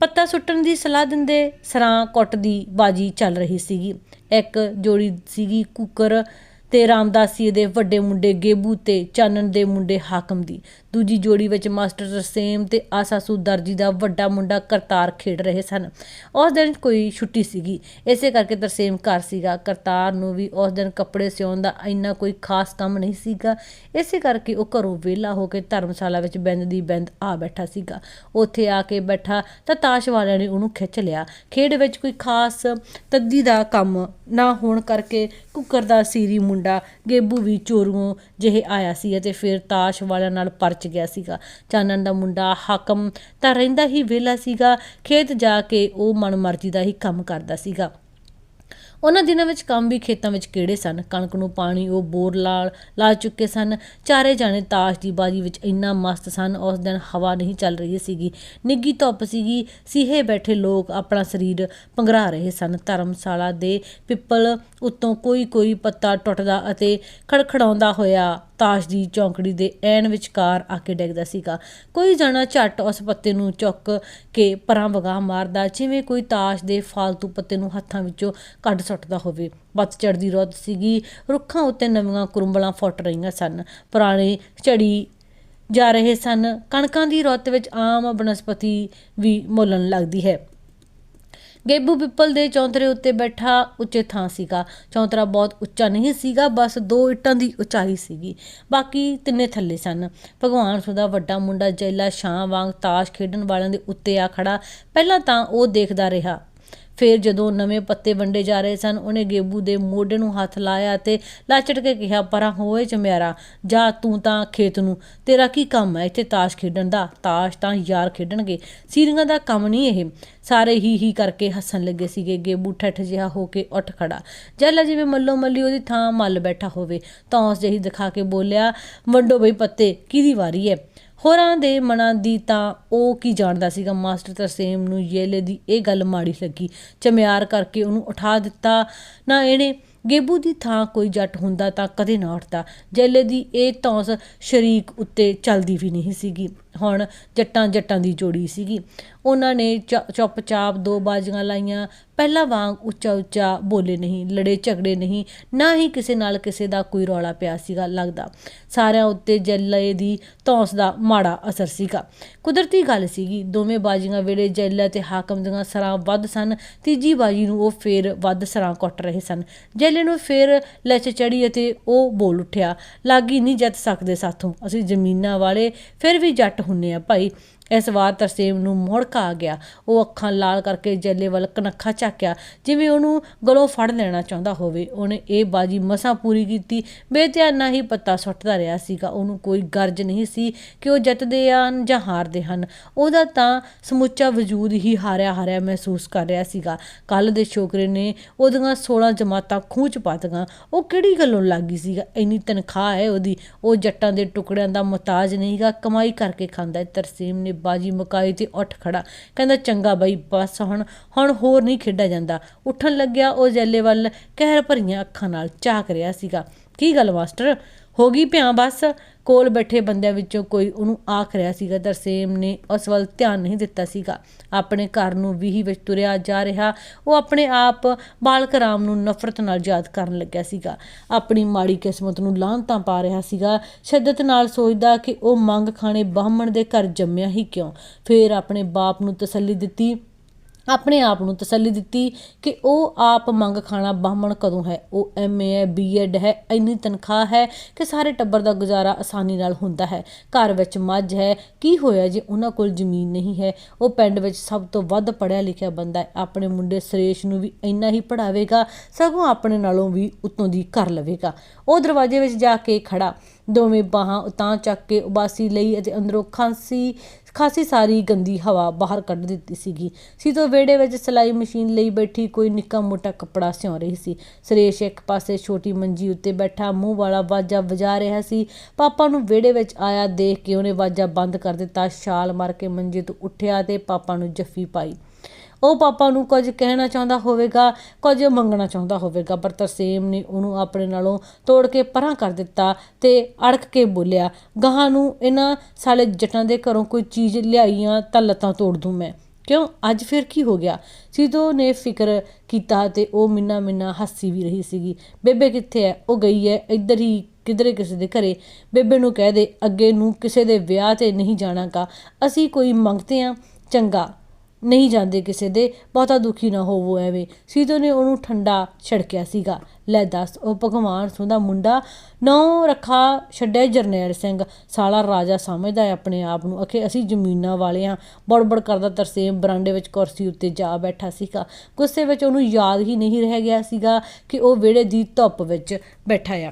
ਪੱਤਾ ਸੁੱਟਣ ਦੀ ਸਲਾਹ ਦਿੰਦੇ ਸਰਾਂ ਕੁੱਟ ਦੀ ਬਾਜੀ ਚੱਲ ਰਹੀ ਸੀਗੀ। ਇੱਕ ਜੋੜੀ ਸੀਗੀ ਕੁੱਕਰ ਤੇ ਰਾਮਦਾਸੀ ਦੇ ਵੱਡੇ ਮੁੰਡੇ ਗੇਬੂ ਤੇ ਚਾਨਣ ਦੇ ਮੁੰਡੇ ਹਾਕਮ ਦੀ। ਦੂਜੀ ਜੋੜੀ ਵਿੱਚ ਮਾਸਟਰ ਤਰਸੇਮ ਤੇ ਆਸਾਸੂ ਦਰਜੀ ਦਾ ਵੱਡਾ ਮੁੰਡਾ ਕਰਤਾਰ ਖੇਡ ਰਹੇ ਸਨ। ਉਸ ਦਿਨ ਕੋਈ ਛੁੱਟੀ ਸੀਗੀ। ਇਸੇ ਕਰਕੇ ਤਰਸੇਮ ਘਰ ਸੀਗਾ। ਕਰਤਾਰ ਨੂੰ ਵੀ ਉਸ ਦਿਨ ਕੱਪੜੇ ਸਿਉਣ ਦਾ ਇੰਨਾ ਕੋਈ ਖਾਸ ਕੰਮ ਨਹੀਂ ਸੀਗਾ। ਇਸੇ ਕਰਕੇ ਉਹ ਘਰੋਂ ਵਿਹਲਾ ਹੋ ਕੇ ਧਰਮਸ਼ਾਲਾ ਵਿੱਚ ਬਿੰਦ ਦੀ ਬਿੰਦ ਆ ਬੈਠਾ ਸੀਗਾ। ਉੱਥੇ ਆ ਕੇ ਬੈਠਾ ਤਾਂ ਤਾਸ਼ ਵਾਲਿਆਂ ਨੇ ਉਹਨੂੰ ਖਿੱਚ ਲਿਆ। ਖੇਡ ਵਿੱਚ ਕੋਈ ਖਾਸ ਤੱਦੀ ਦਾ ਕੰਮ ਨਾ ਹੋਣ ਕਰਕੇ ਕੁੱਕਰ ਦਾ ਸੀਰੀ ਮੁੰਡਾ ਗੇਬੂ ਵੀ ਚੋਰੂ ਜਿਹੇ ਆਇਆ ਸੀ ਅਤੇ ਫਿਰ ਤਾਸ਼ ਵਾਲਿਆਂ ਨਾਲ ਪਰਚ ਗਿਆ ਸੀਗਾ। ਚਾਨਣ ਦਾ ਮੁੰਡਾ ਹਾਕਮ ਤਾਂ ਰਹਿੰਦਾ ਹੀ ਵਿਹਲਾ ਸੀਗਾ। ਖੇਤ ਜਾ ਕੇ ਉਹ ਮਨਮਰਜ਼ੀ ਦਾ ਹੀ ਕੰਮ ਕਰਦਾ ਸੀਗਾ। ਉਹਨਾਂ ਦਿਨਾਂ ਵਿੱਚ ਕੰਮ ਵੀ ਖੇਤਾਂ ਵਿੱਚ ਕਿਹੜੇ ਸਨ? ਕਣਕ ਨੂੰ ਪਾਣੀ, ਉਹ ਬੋਰ ਲਾਲ ਲਾ ਚੁੱਕੇ ਸਨ। ਚਾਰੇ ਜਾਣੇ ਤਾਸ਼ ਦੀ ਬਾਜੀ ਵਿੱਚ ਇੰਨਾ ਮਸਤ ਸਨ, ਉਸ ਦਿਨ ਹਵਾ ਨਹੀਂ ਚੱਲ ਰਹੀ ਸੀਗੀ। ਨਿੱਗੀ ਧੁੱਪ ਸੀਗੀ। ਸੀਹੇ ਬੈਠੇ ਲੋਕ ਆਪਣਾ ਸਰੀਰ ਪੰਘਰਾ ਰਹੇ ਸਨ। ਧਰਮਸ਼ਾਲਾ ਦੇ ਪਿੱਪਲ ਉੱਤੋਂ ਕੋਈ ਕੋਈ ਪੱਤਾ ਟੁੱਟਦਾ ਅਤੇ ਖੜਖੜਾਉਂਦਾ ਹੋਇਆ ਤਾਸ਼ ਦੀ ਚੌਂਕੜੀ ਦੇ ਐਨ ਵਿਚਕਾਰ ਆ ਕੇ ਡਿੱਗਦਾ ਸੀਗਾ। ਕੋਈ ਜਾਣਾ ਝੱਟ ਉਸ ਪੱਤੇ ਨੂੰ ਚੁੱਕ ਕੇ ਪਰਾਂ ਵਗਾਹ ਮਾਰਦਾ, ਜਿਵੇਂ ਕੋਈ ਤਾਸ਼ ਦੇ ਫਾਲਤੂ ਪੱਤੇ ਨੂੰ ਹੱਥਾਂ ਵਿੱਚੋਂ ਕੱਢ ਸੁੱਟਦਾ ਹੋਵੇ। ਪਤਝੜ ਦੀ ਰੁੱਤ ਸੀਗੀ। ਰੁੱਖਾਂ ਉੱਤੇ ਨਵੀਆਂ ਕੁਰੰਬਲਾਂ ਫੁੱਟ ਰਹੀਆਂ ਸਨ। ਪੁਰਾਣੇ ਝੜੀ ਜਾ ਰਹੇ ਸਨ। ਕਣਕਾਂ ਦੀ ਰੁੱਤ ਵਿੱਚ ਆਮ ਬਨਸਪਤੀ ਵੀ ਮੁੱਲਣ ਲੱਗਦੀ ਹੈ। ਗੇਬੂ ਪਿੱਪਲ ਦੇ ਚੌਂਤਰੇ ਉੱਤੇ ਬੈਠਾ ਉੱਚੇ ਥਾਂ ਸੀਗਾ। ਚੌਂਤਰਾ ਬਹੁਤ ਉੱਚਾ ਨਹੀਂ ਸੀਗਾ, ਬਸ ਦੋ ਇੱਟਾਂ ਦੀ ਉਚਾਈ ਸੀਗੀ। ਬਾਕੀ ਤਿੰਨੇ ਥੱਲੇ ਸਨ। ਭਗਵਾਨ ਸੁਦਾ ਵੱਡਾ ਮੁੰਡਾ, ਜੈਲਾ, ਛਾਂ ਵਾਂਗ ਤਾਸ਼ ਖੇਡਣ ਵਾਲਿਆਂ ਦੇ ਉੱਤੇ ਆ ਖੜਾ। ਪਹਿਲਾਂ ਤਾਂ ਉਹ ਦੇਖਦਾ ਰਿਹਾ ਫਿਰ ਜਦੋਂ ਨਵੇਂ ਪੱਤੇ ਵੰਡੇ ਜਾ ਰਹੇ ਸਨ, ਉਹਨੇ ਗੇਬੂ ਦੇ ਮੋਢੇ ਨੂੰ ਹੱਥ ਲਾਇਆ ਤੇ ਲਾਚੜ ਕੇ ਕਿਹਾ, ਪਰਾਂ ਹੋਏ ਚਮਿਆਰਾ, ਜਾ ਤੂੰ ਤਾਂ ਖੇਤ ਨੂੰ। ਤੇਰਾ ਕੀ ਕੰਮ ਹੈ? ਇੱਥੇ ਤਾਸ਼ ਖੇਡਣ ਦਾ। ਤਾਸ਼ ਤਾਂ ਯਾਰ ਖੇਡਣਗੇ। ਸੀਰੀਆਂ ਦਾ ਕੰਮ ਨਹੀਂ ਇਹ। ਸਾਰੇ ਹੀ ਹੀ ਕਰਕੇ ਹੱਸਣ ਲੱਗੇ ਸੀਗੇ। ਗੇਬੂ ਠੱਠ ਜਿਹਾ ਹੋ ਕੇ ਉੱਠ ਖੜਾ ਜੈਲਾ ਜਿਵੇਂ ਮੱਲੋ ਮੱਲੀ ਉਹਦੀ ਥਾਂ ਮੱਲ ਬੈਠਾ ਹੋਵੇ। ਤਾਂ ਉਸ ਜਿਹੀ ਦਿਖਾ ਕੇ ਬੋਲਿਆ, ਵੰਡੋ ਬਈ ਪੱਤੇ, ਕਿਹਦੀ ਵਾਰੀ ਹੈ? ਹੋਰਾਂ ਦੇ ਮਨਾਂ ਦੀ ਤਾਂ ਉਹ ਕੀ ਜਾਣਦਾ ਸੀਗਾ? ਮਾਸਟਰ ਤਰਸੇਮ ਨੂੰ ਯੇਲੇ ਦੀ ਇਹ ਗੱਲ ਮਾੜੀ ਲੱਗੀ। ਚਮਿਆਰ ਕਰਕੇ ਉਹਨੂੰ ਉਠਾ ਦਿੱਤਾ। ਨਾ ਇਹਨੇ ਗੇਬੂ ਦੀ ਥਾਂ ਕੋਈ ਜੱਟ ਹੁੰਦਾ ਤਾਂ ਕਦੇ ਨਾ ਉੱਠਦਾ। ਜੇਲੇ ਦੀ ਇਹ ਤੌਂਸ ਸ਼ਰੀਕ ਉੱਤੇ ਚੱਲਦੀ ਵੀ ਨਹੀਂ ਸੀਗੀ। ਹੁਣ ਜੱਟਾਂ ਜੱਟਾਂ ਦੀ ਜੋੜੀ ਸੀਗੀ। ਉਹਨਾਂ ਨੇ ਚ- ਚੁੱਪਚਾਪ ਦੋ ਬਾਜ਼ੀਆਂ ਲਾਈਆਂ। ਪਹਿਲਾਂ ਵਾਂਗ ਉੱਚਾ ਉੱਚਾ ਬੋਲੇ ਨਹੀਂ, ਲੜੇ ਝਗੜੇ ਨਹੀਂ, ਨਾ ਹੀ ਕਿਸੇ ਨਾਲ ਕਿਸੇ ਦਾ ਕੋਈ ਰੌਲਾ ਪਿਆ ਸੀਗਾ ਲੱਗਦਾ। ਸਾਰਿਆਂ ਉੱਤੇ ਜੈਲੇ ਦੀ ਧੌਂਸ ਦਾ ਮਾੜਾ ਅਸਰ ਸੀਗਾ। ਕੁਦਰਤੀ ਗੱਲ ਸੀਗੀ, ਦੋਵੇਂ ਬਾਜ਼ੀਆਂ ਵੇਲੇ ਜੱਲਾ ਤੇ ਹਾਕਮ ਦੀਆਂ ਸਰਾਂ ਵੱਧ ਸਨ, ਤੀਜੀ ਬਾਜੀ ਨੂੰ ਉਹ ਫੇਰ ਵੱਧ ਸਰਾਂ ਕੁੱਟ ਰਹੇ ਸਨ। ਜੈਲੇ ਨੂੰ ਫੇਰ ਲੈਚ ਚੜੀ ਅਤੇ ਉਹ ਬੋਲ ਉੱਠਿਆ, ਲਾਗੀ ਨਹੀਂ ਜਿੱਤ ਸਕਦੇ ਸਾਥੋਂ, ਅਸੀਂ ਜ਼ਮੀਨਾਂ ਵਾਲੇ, ਫਿਰ ਵੀ ਜੱਟ ਹੁੰਨੇ ਆ ਭਾਈ। ਇਸ ਵਾਰ ਤਰਸੇਮ ਨੂੰ ਮੁੜਕਾ ਆ ਗਿਆ। ਉਹ ਅੱਖਾਂ ਲਾਲ ਕਰਕੇ ਜੱਲੇ ਵੱਲ ਕਨੱਖਾ ਝਾਕਿਆ। ਜਿਵੇਂ ਉਹਨੂੰ ਗਲੋਂ ਫੜ ਲੈਣਾ ਚਾਹੁੰਦਾ ਹੋਵੇ, ਉਹਨੇ ਇਹ ਬਾਜੀ ਮਸਾਂ ਪੂਰੀ ਕੀਤੀ। ਬੇਧਿਆਨਾ ਹੀ ਪੱਤਾ ਸੁੱਟਦਾ ਰਿਹਾ ਸੀਗਾ। ਉਹਨੂੰ ਕੋਈ ਗਰਜ ਨਹੀਂ ਸੀ ਕਿ ਉਹ ਜਿੱਤਦੇ ਹਨ ਜਾਂ ਹਾਰਦੇ ਹਨ। ਉਹਦਾ ਤਾਂ ਸਮੁੱਚਾ ਵਜੂਦ ਹੀ ਹਾਰਿਆ ਹਾਰਿਆ ਮਹਿਸੂਸ ਕਰ ਰਿਹਾ ਸੀਗਾ। ਕੱਲ ਦੇ ਛੋਕਰੇ ਨੇ ਉਹਦੀਆਂ 16 ਜਮਾਤਾਂ ਖੂਚ ਪਾਤੀਆਂ ਉਹ ਕਿਹੜੀ ਗੱਲੋਂ ਲੱਗੀ ਸੀਗਾ? ਇੰਨੀ ਤਨਖਾਹ ਹੈ ਉਹਦੀ। ਉਹ ਜੱਟਾਂ ਦੇ ਟੁਕੜਿਆਂ ਦਾ ਮੁਹਤਾਜ ਨਹੀਂਗਾ। ਕਮਾਈ ਕਰਕੇ ਖਾਂਦਾ ਹੈ। ਤਰਸੀਮ ਨੇ ਬਾਜੀ ਮੁਕਾਈ ਤੇ ਉੱਠ ਖੜਾ। ਕਹਿੰਦਾ, ਚੰਗਾ ਬਾਈ, ਬਸ ਹੁਣ ਹੁਣ ਹੋਰ ਨਹੀਂ ਖੇਡਿਆ ਜਾਂਦਾ। ਉੱਠਣ ਲੱਗਿਆ, ਉਹ ਜੈਲੇ ਵੱਲ ਕਹਿਰ ਭਰੀਆਂ ਅੱਖਾਂ ਨਾਲ ਝਾਕ ਰਿਹਾ ਸੀਗਾ। ਕੀ ਗੱਲ, ਮਾਸਟਰ? ਹੋ ਗਈ ਭਿਆਂ, ਬਸ ਕੋਲ ਬੈਠੇ ਬੰਦਿਆਂ ਵਿੱਚੋਂ ਕੋਈ ਉਹਨੂੰ ਆਖ ਰਿਹਾ ਸੀਗਾ ਦਰਸੇਮ ਨੇ ਉਸ ਵੱਲ ਧਿਆਨ ਨਹੀਂ ਦਿੱਤਾ ਸੀਗਾ। ਆਪਣੇ ਘਰ ਨੂੰ ਵੀਹੀ ਵਿੱਚ ਤੁਰਿਆ ਜਾ ਰਿਹਾ, ਉਹ ਆਪਣੇ ਆਪ ਬਾਲਕ ਰਾਮ ਨੂੰ ਨਫ਼ਰਤ ਨਾਲ ਯਾਦ ਕਰਨ ਲੱਗਿਆ ਸੀਗਾ। ਆਪਣੀ ਮਾੜੀ ਕਿਸਮਤ ਨੂੰ ਲਾਹਨਤਾਂ ਪਾ ਰਿਹਾ ਸੀਗਾ। ਸ਼ਿੱਦਤ ਨਾਲ ਸੋਚਦਾ ਕਿ ਉਹ ਮੰਗ ਖਾਣੇ ਬਾਹਮਣ ਦੇ ਘਰ ਜੰਮਿਆ ਹੀ ਕਿਉਂ? ਫਿਰ ਆਪਣੇ ਬਾਪ ਨੂੰ ਤਸੱਲੀ ਦਿੱਤੀ। ਆਪਣੇ ਆਪ ਨੂੰ ਤਸੱਲੀ ਦਿੱਤੀ ਕਿ ਉਹ ਆਪ ਮੰਗ ਖਾਣਾ ਬਾਹਮਣ ਕਦੋਂ ਹੈ? ਉਹ ਐਮਏ ਹੈ ਬੀਐਡ ਹੈ, ਇੰਨੀ ਤਨਖਾਹ ਹੈ ਕਿ ਸਾਰੇ ਟੱਬਰ ਦਾ ਗੁਜ਼ਾਰਾ ਆਸਾਨੀ ਨਾਲ ਹੁੰਦਾ ਹੈ। ਘਰ ਵਿੱਚ ਮੱਝ ਹੈ, ਕੀ ਹੋਇਆ ਜੇ ਉਹਨਾਂ ਕੋਲ ਜ਼ਮੀਨ ਨਹੀਂ ਹੈ? ਉਹ ਪਿੰਡ ਵਿੱਚ ਸਭ ਤੋਂ ਵੱਧ ਪੜ੍ਹਿਆ ਲਿਖਿਆ ਬੰਦਾ ਹੈ। ਆਪਣੇ ਮੁੰਡੇ ਸੁਰੇਸ਼ ਨੂੰ ਵੀ ਇੰਨਾ ਹੀ ਪੜਾਵੇਗਾ ਸਗੋਂ ਆਪਣੇ ਨਾਲੋਂ ਵੀ ਉਤੋਂ ਦੀ ਕਰ ਲਵੇਗਾ। ਉਹ ਦਰਵਾਜ਼ੇ ਵਿੱਚ ਜਾ ਕੇ ਖੜਾ। ਦੋਵੇਂ ਬਾਹਾਂ ਉਤਾਂ ਚੱਕ ਕੇ ਉਬਾਸੀ ਲਈ ਅਤੇ ਅੰਦਰੋਂ ਖਾਂਸੀ ਖਾਸੀ ਸਾਰੀ ਗੰਦੀ ਹਵਾ ਬਾਹਰ ਕੱਢ ਦਿੱਤੀ ਸੀਗੀ। ਸੀਤੋ ਵਿਹੜੇ ਵਿੱਚ ਸਿਲਾਈ ਮਸ਼ੀਨ ਲਈ ਬੈਠੀ ਕੋਈ ਨਿੱਕਾ ਮੋਟਾ ਕੱਪੜਾ ਸਿਉਂ ਰਹੀ ਸੀ। ਸੁਰੇਸ਼ ਇੱਕ ਪਾਸੇ ਛੋਟੀ ਮੰਜੀ ਉੱਤੇ ਬੈਠਾ ਮੂੰਹ ਵਾਲਾ ਵਾਜਾ ਵਜਾ ਰਿਹਾ ਸੀ। ਪਾਪਾ ਨੂੰ ਵਿਹੜੇ ਵਿੱਚ ਆਇਆ ਦੇਖ ਕੇ ਉਹਨੇ ਵਾਜਾ ਬੰਦ ਕਰ ਦਿੱਤਾ। ਛਾਲ ਮਾਰ ਕੇ ਮੰਜੇ ਤੋਂ ਉੱਠਿਆ ਤੇ ਪਾਪਾ ਨੂੰ ਜੱਫੀ ਪਾਈ। ਉਹ ਪਾਪਾ ਨੂੰ ਕੁਝ ਕਹਿਣਾ ਚਾਹੁੰਦਾ ਹੋਵੇਗਾ, ਕੁਝ ਮੰਗਣਾ ਚਾਹੁੰਦਾ ਹੋਵੇਗਾ, ਪਰ ਤਰਸੇਮ ਨੇ ਉਹਨੂੰ ਆਪਣੇ ਨਾਲੋਂ ਤੋੜ ਕੇ ਪਰਾਂ ਕਰ ਦਿੱਤਾ ਤੇ ਅੜਕ ਕੇ ਬੋਲਿਆ, ਗਾਹਾਂ ਨੂੰ ਇਹਨਾਂ ਸਾਲੇ ਜੱਟਾਂ ਦੇ ਘਰੋਂ ਕੋਈ ਚੀਜ਼ ਲਿਆਈਆਂ ਤਾਂ ਲੱਤਾਂ ਤੋੜ ਦੂੰ ਮੈਂ। ਕਿਉਂ? ਅੱਜ ਫਿਰ ਕੀ ਹੋ ਗਿਆ? ਸਿੱਧੂ ਨੇ ਫਿਕਰ ਕੀਤਾ ਤੇ ਉਹ ਮਿੰਨਾ ਮਿੰਨਾ ਹੱਸੀ ਵੀ ਰਹੀ ਸੀਗੀ। ਬੇਬੇ ਕਿੱਥੇ ਹੈ ਉਹ ਗਈ ਹੈ ਇੱਧਰ ਹੀ ਕਿਧਰੇ ਕਿਸੇ ਦੇ ਘਰੇ। ਬੇਬੇ ਨੂੰ ਕਹਿ ਦੇ, ਅੱਗੇ ਨੂੰ ਕਿਸੇ ਦੇ ਵਿਆਹ ਤੇ ਨਹੀਂ ਜਾਣਾਗਾ। ਅਸੀਂ ਕੋਈ ਮੰਗਤੇ ਆ, ਚੰਗਾ। ਨਹੀਂ ਜਾਂਦੇ ਕਿਸੇ ਦੇ, ਬਹੁਤਾ ਦੁਖੀ ਨਾ ਹੋਵੋ ਐਵੇਂ। ਸੀਤੋ ਨੇ ਉਹਨੂੰ ਠੰਡਾ ਛੜਕਿਆ ਸੀਗਾ। ਲੈ ਦੱਸ, ਉਹ ਭਗਵਾਨ ਸਿੰਘ ਦਾ ਮੁੰਡਾ ਨੌ ਰੱਖਾ ਛੱਡਿਆ ਜਰਨੈਲ ਸਿੰਘ। ਸਾਲਾ ਰਾਜਾ ਸਮਝਦਾ ਹੈ ਆਪਣੇ ਆਪ ਨੂੰ। ਅਖੇ ਅਸੀਂ ਜ਼ਮੀਨਾਂ ਵਾਲੇ ਹਾਂ। ਬੜਬੜ ਕਰਦਾ ਤਰਸੇਮ ਬਰਾਂਡੇ ਵਿੱਚ ਕੁਰਸੀ ਉੱਤੇ ਜਾ ਬੈਠਾ ਸੀਗਾ। ਗੁੱਸੇ ਵਿੱਚ ਉਹਨੂੰ ਯਾਦ ਹੀ ਨਹੀਂ ਰਹਿ ਗਿਆ ਸੀਗਾ ਕਿ ਉਹ ਵਿਹੜੇ ਦੀ ਧੁੱਪ ਵਿੱਚ ਬੈਠਾ ਆ।